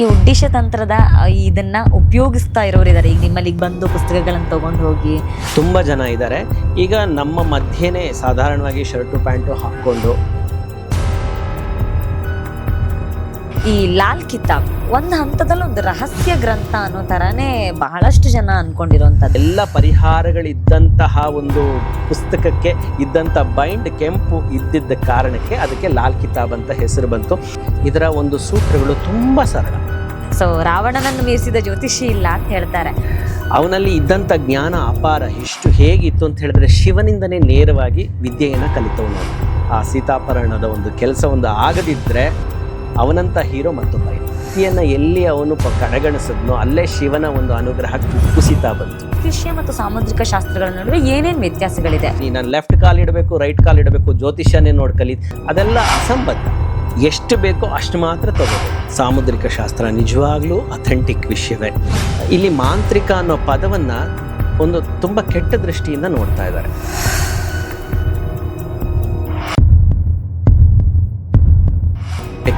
ಈ ಉದ್ದೇಶ ತಂತ್ರದ ಇದನ್ನ ಉಪಯೋಗಿಸ್ತಾ ಇರೋರು ಇದ್ದಾರೆ ಈಗ ನಿಮ್ಮಲ್ಲಿ ಬಂದು ಪುಸ್ತಕಗಳನ್ನು ತಗೊಂಡು ಹೋಗಿ. ತುಂಬಾ ಜನ ಇದ್ದಾರೆ ಈಗ ನಮ್ಮ ಮಧ್ಯೆನೇ ಸಾಧಾರಣವಾಗಿ ಶರ್ಟು, ಪ್ಯಾಂಟು ಹಾಕ್ಕೊಂಡು ಈ ಲಾಲ್ ಕಿತಾಬ್ ಒಂದು ಹಂತದಲ್ಲಿ ಒಂದು ರಹಸ್ಯ ಗ್ರಂಥ ಅನ್ನೋ ತರಾನೇ ಬಹಳಷ್ಟು ಜನ ಅನ್ಕೊಂಡಿರುವಂತದ್ದು ಎಲ್ಲ ಪರಿಹಾರಗಳಿದ್ದಂತಹ ಒಂದು ಪುಸ್ತಕಕ್ಕೆ ಇದ್ದಂಥ ಬೈಂಡ್ ಕೆಂಪು ಇದ್ದಿದ್ದ ಕಾರಣಕ್ಕೆ ಅದಕ್ಕೆ ಲಾಲ್ ಕಿತಾಬ್ ಅಂತ ಹೆಸರು ಬಂತು. ಇದರ ಒಂದು ಸೂತ್ರಗಳು ತುಂಬಾ ಸರಳ. ಸೊ ರಾವಣನನ್ನು ಮೀರಿಸಿದ ಜ್ಯೋತಿಷಿ ಇಲ್ಲ ಅಂತ ಹೇಳ್ತಾರೆ. ಅವನಲ್ಲಿ ಇದ್ದಂಥ ಜ್ಞಾನ ಅಪಾರ. ಎಷ್ಟು ಹೇಗಿತ್ತು ಅಂತ ಹೇಳಿದ್ರೆ ಶಿವನಿಂದನೇ ನೇರವಾಗಿ ವಿದ್ಯೆಯನ್ನು ಕಲಿತವನು. ಆ ಸೀತಾಪರಣದ ಒಂದು ಕೆಲಸ ಒಂದು ಆಗದಿದ್ದರೆ ಅವನಂತ ಹೀರೋ ಮತ್ತೊಬ್ಬ ವಿದ್ಯೆಯನ್ನು ಎಲ್ಲಿ ಅವನು ಕಡೆಗಣಿಸಿದ್ನೋ ಅಲ್ಲೇ ಶಿವನ ಒಂದು ಅನುಗ್ರಹ ಕುಸಿತ ಬಂತು. ಕೃಷಿ ಮತ್ತು ಸಾಮುದ್ರಿಕ ಶಾಸ್ತ್ರಗಳ ನಡುವೆ ಏನೇನ್ ವ್ಯತ್ಯಾಸಗಳಿದೆ? ನಾನು ಲೆಫ್ಟ್ ಕಾಲ್ ಇಡಬೇಕು ರೈಟ್ ಕಾಲ್ ಇಡಬೇಕು ಜ್ಯೋತಿಷ್ಯನೇ ನೋಡಿ ಅದೆಲ್ಲ ಅಸಂಬದ್ಧ. ಎಷ್ಟು ಬೇಕೋ ಅಷ್ಟು ಮಾತ್ರ ತಗೋಬೇಕು. ಸಾಮುದ್ರಿಕ ಶಾಸ್ತ್ರ ನಿಜವಾಗ್ಲೂ ಅಥೆಂಟಿಕ್ ವಿಷಯವೇ. ಇಲ್ಲಿ ಮಾಂತ್ರಿಕ ಅನ್ನೋ ಪದವನ್ನ ಒಂದು ತುಂಬ ಕೆಟ್ಟ ದೃಷ್ಟಿಯಿಂದ ನೋಡ್ತಾ ಇದ್ದಾರೆ.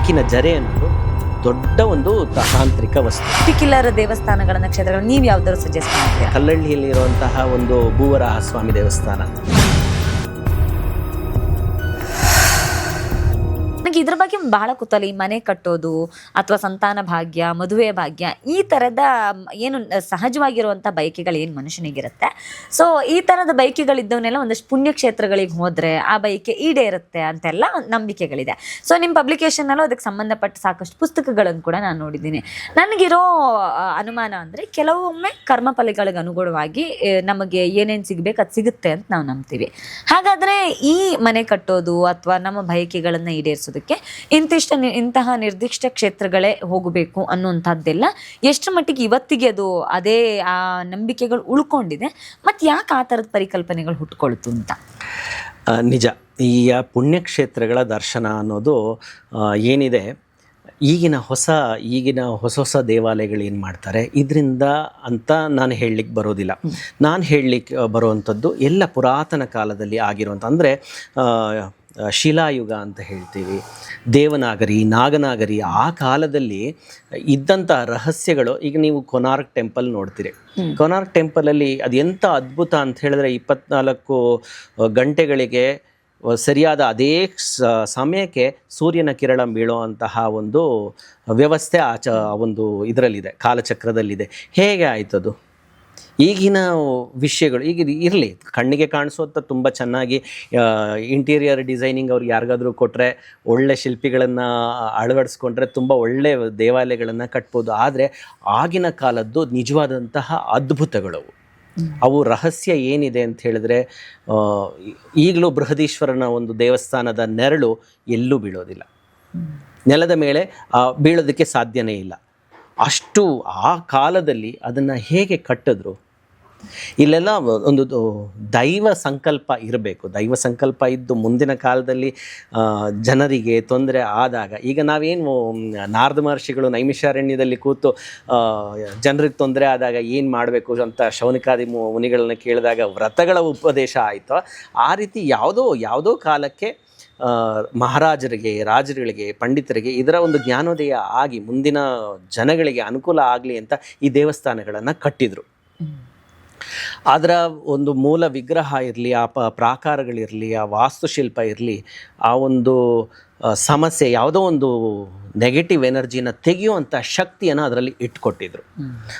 ಬೆಕ್ಕಿನ ಜರೆ ಅನ್ನೋದು ದೊಡ್ಡ ಒಂದು ತಾಂತ್ರಿಕ ವಸ್ತು. ಪರ್ಟಿಕ್ಯುಲರ್ ದೇವಸ್ಥಾನಗಳ ನಕ್ಷತ್ರಗಳು ನೀವು ಯಾವ್ದಾದ್ರು ಸಜೆಸ್ಟ್ ಮಾಡ್ತೀರಾ? ಕಲ್ಲಳ್ಳಿಯಲ್ಲಿರುವಂತಹ ಒಂದು ಭೂವರ ಸ್ವಾಮಿ ದೇವಸ್ಥಾನ. ಇದ್ರ ಬಗ್ಗೆ ಬಹಳ ಕುತೂಹಲ ಈ ಮನೆ ಕಟ್ಟೋದು ಅಥವಾ ಸಂತಾನ ಭಾಗ್ಯ, ಮದುವೆ ಭಾಗ್ಯ ಈ ತರದ ಏನು ಸಹಜವಾಗಿರುವಂತಹ ಬಯಕೆಗಳು ಏನು ಮನುಷ್ಯನಿಗಿರುತ್ತೆ? ಸೊ ಈ ತರದ ಬಯಕೆಗಳಿದ್ದವನ್ನೆಲ್ಲ ಒಂದಷ್ಟು ಪುಣ್ಯಕ್ಷೇತ್ರಗಳಿಗೆ ಹೋದ್ರೆ ಆ ಬಯಕೆ ಈಡೇರುತ್ತೆ ಅಂತೆಲ್ಲ ನಂಬಿಕೆಗಳಿದೆ. ಸೊ ನಿಮ್ಮ ಪಬ್ಲಿಕೇಶನ್ನಲ್ಲೂ ಅದಕ್ಕೆ ಸಂಬಂಧಪಟ್ಟ ಸಾಕಷ್ಟು ಪುಸ್ತಕಗಳನ್ನು ಕೂಡ ನಾನು ನೋಡಿದ್ದೀನಿ. ನನಗಿರೋ ಅನುಮಾನ ಅಂದ್ರೆ ಕೆಲವೊಮ್ಮೆ ಕರ್ಮಫಲಗಳಿಗೆ ಅನುಗುಣವಾಗಿ ನಮಗೆ ಏನೇನು ಸಿಗ್ಬೇಕು ಅದು ಸಿಗುತ್ತೆ ಅಂತ ನಾವು ನಂಬ್ತೀವಿ. ಹಾಗಾದ್ರೆ ಈ ಮನೆ ಕಟ್ಟೋದು ಅಥವಾ ನಮ್ಮ ಬಯಕೆಗಳನ್ನು ಈಡೇರಿಸೋದಕ್ಕೆ ಇಂತಿಷ್ಟ ನಿ- ಇಂತಹ ನಿರ್ದಿಷ್ಟ ಕ್ಷೇತ್ರಗಳೇ ಹೋಗಬೇಕು ಅನ್ನುವಂಥದ್ದೆಲ್ಲ ಎಷ್ಟು ಮಟ್ಟಿಗೆ ಇವತ್ತಿಗೆ ಅದು ಅದೇ, ಆ ನಂಬಿಕೆಗಳು ಉಳ್ಕೊಂಡಿದೆ. ಮತ್ತು ಯಾಕೆ ಆ ಥರದ ಪರಿಕಲ್ಪನೆಗಳು ಹುಟ್ಕೊಳ್ತು ಅಂತ? ನಿಜ. ಈ ಪುಣ್ಯಕ್ಷೇತ್ರಗಳ ದರ್ಶನ ಅನ್ನೋದು ಏನಿದೆ? ಈಗಿನ ಹೊಸ ಈಗಿನ ಹೊಸ ಹೊಸ ದೇವಾಲಯಗಳು ಏನು ಮಾಡ್ತಾರೆ? ಇದರಿಂದ ಅಂತ ನಾನು ಹೇಳಲಿಕ್ಕೆ ಬರೋದಿಲ್ಲ. ನಾನು ಹೇಳಲಿಕ್ಕೆ ಬರುವಂಥದ್ದು ಎಲ್ಲ ಪುರಾತನ ಕಾಲದಲ್ಲಿ ಆಗಿರುವಂಥ ಅಂದರೆ ಶಿಲಾಯುಗ ಅಂತ ಹೇಳ್ತೀವಿ. ದೇವನಾಗರಿ ನಾಗನಾಗರಿ ಆ ಕಾಲದಲ್ಲಿ ಇದ್ದಂಥ ರಹಸ್ಯಗಳು ಈಗ ನೀವು ಕೊನಾರ್ಕ್ ಟೆಂಪಲ್ ನೋಡ್ತೀರಿ. ಕೊನಾರ್ಕ್ ಟೆಂಪಲಲ್ಲಿ ಅದು ಎಂಥ ಅದ್ಭುತ ಅಂತ ಹೇಳಿದ್ರೆ ಇಪ್ಪತ್ನಾಲ್ಕು ಗಂಟೆಗಳಿಗೆ ಸರಿಯಾದ ಅದೇ ಸಮಯಕ್ಕೆ ಸೂರ್ಯನ ಕಿರಣ ಬೀಳುವಂತಹ ಒಂದು ವ್ಯವಸ್ಥೆ ಆಚ ಒಂದು ಇದರಲ್ಲಿದೆ ಕಾಲಚಕ್ರದಲ್ಲಿದೆ. ಹೇಗೆ ಆಯ್ತದು? ಈಗಿನ ವಿಷಯಗಳು ಈಗ ಇರಲಿ ಕಣ್ಣಿಗೆ ಕಾಣಿಸುವಂಥ ತುಂಬ ಚೆನ್ನಾಗಿ ಇಂಟೀರಿಯರ್ ಡಿಸೈನಿಂಗ್ ಅವ್ರಿಗೆ ಯಾರಿಗಾದರೂ ಕೊಟ್ಟರೆ ಒಳ್ಳೆ ಶಿಲ್ಪಿಗಳನ್ನು ಅಳವಡಿಸ್ಕೊಂಡ್ರೆ ತುಂಬ ಒಳ್ಳೆ ದೇವಾಲಯಗಳನ್ನು ಕಟ್ಬೋದು. ಆದರೆ ಆಗಿನ ಕಾಲದ್ದು ನಿಜವಾದಂತಹ ಅದ್ಭುತಗಳು ಅವು ರಹಸ್ಯ ಏನಿದೆ ಅಂತ ಹೇಳಿದ್ರೆ ಈಗಲೂ ಬೃಹದೀಶ್ವರನ ಒಂದು ದೇವಸ್ಥಾನದ ನೆರಳು ಎಲ್ಲೂ ಬೀಳೋದಿಲ್ಲ. ನೆಲದ ಮೇಲೆ ಬೀಳೋದಕ್ಕೆ ಸಾಧ್ಯನೇ ಇಲ್ಲ. ಅಷ್ಟು ಆ ಕಾಲದಲ್ಲಿ ಅದನ್ನು ಹೇಗೆ ಕಟ್ಟಿದ್ರು? ಇಲ್ಲೆಲ್ಲ ಒಂದು ದೈವ ಸಂಕಲ್ಪ ಇರಬೇಕು. ದೈವ ಸಂಕಲ್ಪ ಇದ್ದು ಮುಂದಿನ ಕಾಲದಲ್ಲಿ ಜನರಿಗೆ ತೊಂದರೆ ಆದಾಗ, ಈಗ ನಾವೇನು ನಾರದ ಮಹರ್ಷಿಗಳು ನೈಮಿಷಾರಣ್ಯದಲ್ಲಿ ಕೂತು ಜನರಿಗೆ ತೊಂದರೆ ಆದಾಗ ಏನು ಮಾಡಬೇಕು ಅಂತ ಶೌನಿಕಾದಿ ಮುನಿಗಳನ್ನು ಕೇಳಿದಾಗ ವ್ರತಗಳ ಉಪದೇಶ ಆಯಿತು, ಆ ರೀತಿ ಯಾವುದೋ ಯಾವುದೋ ಕಾಲಕ್ಕೆ ಮಹಾರಾಜರಿಗೆ, ರಾಜರುಗಳಿಗೆ, ಪಂಡಿತರಿಗೆ ಇದರ ಒಂದು ಜ್ಞಾನೋದಯ ಆಗಿ ಮುಂದಿನ ಜನಗಳಿಗೆ ಅನುಕೂಲ ಆಗಲಿ ಅಂತ ಈ ದೇವಸ್ಥಾನಗಳನ್ನು ಕಟ್ಟಿದರು. ಅದರ ಒಂದು ಮೂಲ ವಿಗ್ರಹ ಇರಲಿ, ಆ ಪ ಪ್ರಾಕಾರಗಳಿರಲಿ, ಆ ವಾಸ್ತುಶಿಲ್ಪ ಇರಲಿ, ಆ ಒಂದು ಸಮಸ್ಯೆ ಯಾವುದೋ ಒಂದು ನೆಗೆಟಿವ್ ಎನರ್ಜಿನ ತೆಗೆಯುವಂಥ ಶಕ್ತಿಯನ್ನು ಅದರಲ್ಲಿ ಇಟ್ಕೊಟ್ಟಿದ್ರು.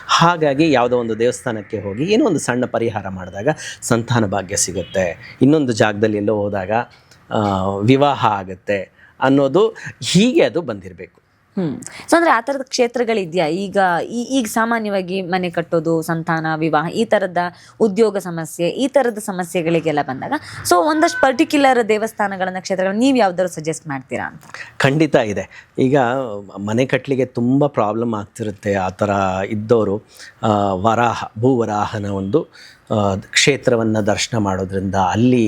ಹಾಗಾಗಿ ಯಾವುದೋ ಒಂದು ದೇವಸ್ಥಾನಕ್ಕೆ ಹೋಗಿ ಏನೋ ಒಂದು ಸಣ್ಣ ಪರಿಹಾರ ಮಾಡಿದಾಗ ಸಂತಾನ ಭಾಗ್ಯ ಸಿಗುತ್ತೆ. ಇನ್ನೊಂದು ಜಾಗದಲ್ಲಿ ಎಲ್ಲೋ ಹೋದಾಗ ವಿವಾಹ ಆಗುತ್ತೆ ಅನ್ನೋದು ಹೀಗೆ ಅದು ಬಂದಿರಬೇಕು. ಹ್ಞೂ ಸೊ ಅಂದ್ರೆ ಆ ಥರದ ಕ್ಷೇತ್ರಗಳಿದೆಯಾ? ಈಗ ಈ- ಈಗ ಸಾಮಾನ್ಯವಾಗಿ ಮನೆ ಕಟ್ಟೋದು ಸಂತಾನ ವಿವಾಹ ಈ ಥರದ ಉದ್ಯೋಗ ಸಮಸ್ಯೆ ಈ ಥರದ ಸಮಸ್ಯೆಗಳಿಗೆಲ್ಲ ಬಂದಾಗ ಸೊ ಒಂದಷ್ಟು ಪರ್ಟಿಕ್ಯುಲರ್ ದೇವಸ್ಥಾನಗಳನ್ನು ಕ್ಷೇತ್ರಗಳು ನೀವು ಯಾವ್ದಾದ್ರು ಸಜೆಸ್ಟ್ ಮಾಡ್ತೀರಾ ಅಂತ? ಖಂಡಿತ ಇದೆ. ಈಗ ಮನೆ ಕಟ್ಟಲಿಕ್ಕೆ ತುಂಬ ಪ್ರಾಬ್ಲಮ್ ಆಗ್ತಿರುತ್ತೆ ಆ ಥರ ಇದ್ದವರು ವರಾಹ ಭೂವರಾಹನ ಒಂದು ಕ್ಷೇತ್ರವನ್ನು ದರ್ಶನ ಮಾಡೋದ್ರಿಂದ ಅಲ್ಲಿ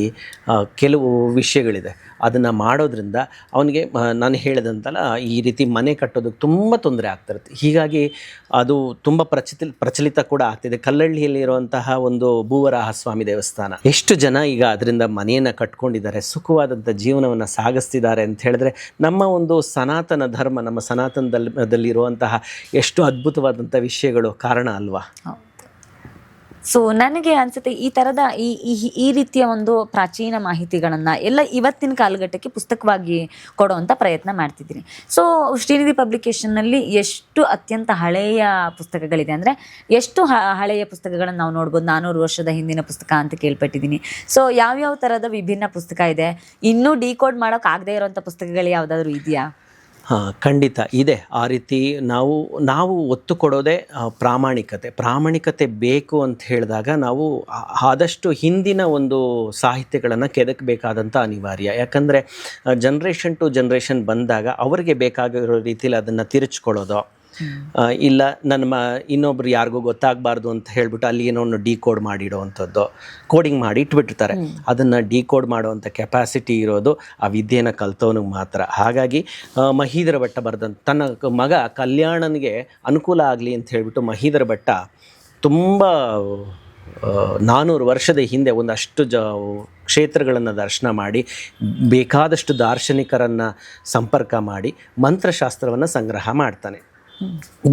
ಕೆಲವು ವಿಷಯಗಳಿದೆ. ಅದನ್ನು ಮಾಡೋದ್ರಿಂದ ಅವನಿಗೆ ನಾನು ಹೇಳಿದಂತಲ್ಲ, ಈ ರೀತಿ ಮನೆ ಕಟ್ಟೋದಕ್ಕೆ ತುಂಬ ತೊಂದರೆ ಆಗ್ತಿರುತ್ತೆ. ಹೀಗಾಗಿ ಅದು ತುಂಬ ಪ್ರಚಲಿತ ಪ್ರಚಲಿತ ಕೂಡ ಆಗ್ತಿದೆ. ಕಲ್ಲಳ್ಳಿಯಲ್ಲಿರುವಂತಹ ಒಂದು ಭೂವರಾಹ ಸ್ವಾಮಿ ದೇವಸ್ಥಾನ. ಎಷ್ಟು ಜನ ಈಗ ಅದರಿಂದ ಮನೆಯನ್ನು ಕಟ್ಕೊಂಡಿದ್ದಾರೆ ಸುಖವಾದಂಥ ಜೀವನವನ್ನು ಸಾಗಿಸ್ತಿದ್ದಾರೆ ಅಂತ ಹೇಳಿದ್ರೆ, ನಮ್ಮ ಒಂದು ಸನಾತನ ಧರ್ಮ, ನಮ್ಮ ಸನಾತನದಲ್ಲಿ ಇರುವಂತಹ ಎಷ್ಟು ಅದ್ಭುತವಾದಂಥ ವಿಷಯಗಳು ಕಾರಣ ಅಲ್ವಾ? ಸೊ ನನಗೆ ಅನ್ಸುತ್ತೆ ಈ ತರದ ಈ, ಈ- ರೀತಿಯ ಒಂದು ಪ್ರಾಚೀನ ಮಾಹಿತಿಗಳನ್ನು ಎಲ್ಲ ಇವತ್ತಿನ ಕಾಲಘಟ್ಟಕ್ಕೆ ಪುಸ್ತಕವಾಗಿ ಕೊಡುವಂತ ಪ್ರಯತ್ನ ಮಾಡ್ತಿದ್ದೀನಿ. ಸೊ ಶ್ರೀನಿಧಿ ಪಬ್ಲಿಕೇಶನ್ನಲ್ಲಿ ಎಷ್ಟು ಅತ್ಯಂತ ಹಳೆಯ ಪುಸ್ತಕಗಳಿದೆ ಅಂದ್ರೆ ಎಷ್ಟು ಹಳೆಯ ಪುಸ್ತಕಗಳನ್ನು ನಾವು ನೋಡ್ಬೋದು? ನಾನ್ನೂರು ವರ್ಷದ ಹಿಂದಿನ ಪುಸ್ತಕ ಅಂತ ಕೇಳ್ಪಟ್ಟಿದ್ದೀನಿ. ಸೊ ಯಾವ್ಯಾವ ತರದ ವಿಭಿನ್ನ ಪುಸ್ತಕ ಇದೆ? ಇನ್ನೂ ಡಿಕೋಡ್ ಮಾಡೋಕ್ಕಾಗದೇ ಇರುವಂತ ಪುಸ್ತಕಗಳು ಯಾವುದಾದ್ರೂ ಇದೆಯಾ? ಖಂಡಿತ ಇದೆ. ಆ ರೀತಿ ನಾವು ನಾವು ಒತ್ತು ಕೊಡೋದೇ ಪ್ರಾಮಾಣಿಕತೆ. ಪ್ರಾಮಾಣಿಕತೆ ಬೇಕು ಅಂತ ಹೇಳಿದಾಗ ನಾವು ಆದಷ್ಟು ಹಿಂದಿನ ಒಂದು ಸಾಹಿತ್ಯಗಳನ್ನು ಕೆದಕಬೇಕಾದಂಥ ಅನಿವಾರ್ಯ. ಯಾಕಂದರೆ ಜನ್ರೇಷನ್ ಟು ಜನ್ರೇಷನ್ ಬಂದಾಗ ಅವರಿಗೆ ಬೇಕಾಗಿರೋ ರೀತಿಯಲ್ಲಿ ಅದನ್ನು ತಿರುಚ್ಕೊಳ್ಳೋದು ಇಲ್ಲ ನನ್ನ ಮ ಇನ್ನೊಬ್ರು ಯಾರಿಗೂ ಗೊತ್ತಾಗಬಾರ್ದು ಅಂತ ಹೇಳ್ಬಿಟ್ಟು ಅಲ್ಲಿ ಏನೋ ಒಂದು ಡಿಕೋಡ್ ಮಾಡಿಡೋವಂಥದ್ದು ಕೋಡಿಂಗ್ ಮಾಡಿ ಇಟ್ಬಿಟ್ಟಿರ್ತಾರೆ. ಅದನ್ನು ಡಿಕೋಡ್ ಮಾಡುವಂಥ ಕೆಪಾಸಿಟಿ ಇರೋದು ಆ ವಿದ್ಯೆನ ಕಲ್ತವನಿಗೆ ಮಾತ್ರ. ಹಾಗಾಗಿ ಮಹೀಧರ ಭಟ್ಟ ಬರೆದಂಥ ತನ್ನ ಮಗ ಕಲ್ಯಾಣನಿಗೆ ಅನುಕೂಲ ಆಗಲಿ ಅಂತ ಹೇಳಿಬಿಟ್ಟು ಮಹೀಧರ ಭಟ್ಟ ತುಂಬ ನಾನ್ನೂರು ವರ್ಷದ ಹಿಂದೆ ಒಂದಷ್ಟು ಜ ಕ್ಷೇತ್ರಗಳನ್ನು ದರ್ಶನ ಮಾಡಿ ಬೇಕಾದಷ್ಟು ದಾರ್ಶನಿಕರನ್ನು ಸಂಪರ್ಕ ಮಾಡಿ ಮಂತ್ರಶಾಸ್ತ್ರವನ್ನು ಸಂಗ್ರಹ ಮಾಡ್ತಾನೆ.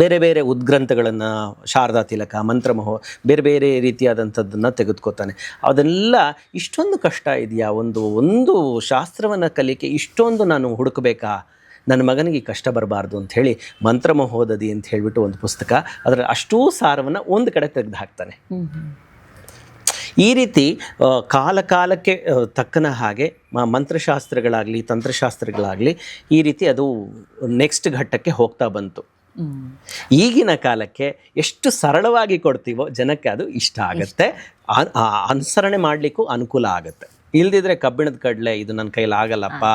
ಬೇರೆ ಬೇರೆ ಉದ್ಗ್ರಂಥಗಳನ್ನು ಶಾರದಾ ತಿಲಕ ಮಂತ್ರಮೋಹ ಬೇರೆ ಬೇರೆ ರೀತಿಯಾದಂಥದ್ದನ್ನು ತೆಗೆದುಕೋತಾನೆ. ಅದೆಲ್ಲ ಇಷ್ಟೊಂದು ಕಷ್ಟ ಇದೆಯಾ? ಒಂದು ಒಂದು ಶಾಸ್ತ್ರವನ್ನು ಕಲಿಕೆ ಇಷ್ಟೊಂದು ನಾನು ಹುಡುಕಬೇಕಾ? ನನ್ನ ಮಗನಿಗೆ ಕಷ್ಟ ಬರಬಾರ್ದು ಅಂತ ಹೇಳಿ ಮಂತ್ರಮಹೋದದಿ ಅಂತ ಹೇಳಿಬಿಟ್ಟು ಒಂದು ಪುಸ್ತಕ, ಅದರ ಅಷ್ಟೂ ಸಾರವನ್ನು ಒಂದು ಕಡೆ ತೆಗೆದು ಹಾಕ್ತಾನೆ ಈ ರೀತಿ ಕಾಲಕಾಲಕ್ಕೆ ಕಾಲ ಕಾಲಕ್ಕೆ ತಕ್ಕನ ಹಾಗೆ ಮಂತ್ರಶಾಸ್ತ್ರಗಳಾಗಲಿ, ತಂತ್ರಶಾಸ್ತ್ರಗಳಾಗಲಿ ಈ ರೀತಿ ಅದು ನೆಕ್ಸ್ಟ್ ಘಟ್ಟಕ್ಕೆ ಹೋಗ್ತಾ ಬಂತು. ಈಗಿನ ಕಾಲಕ್ಕೆ ಎಷ್ಟು ಸರಳವಾಗಿ ಕೊಡ್ತೀವೋ ಜನಕ್ಕೆ ಅದು ಇಷ್ಟ ಆಗುತ್ತೆ. ಅನುಸರಣೆ ಮಾಡಲಿಕ್ಕೂ ಅನುಕೂಲ ಆಗುತ್ತೆ. ಇಲ್ದಿದ್ರೆ ಕಬ್ಬಿಣದ ಕಡಲೆ ಇದು ನನ್ನ ಕೈಲಿ ಆಗಲ್ಲಪ್ಪ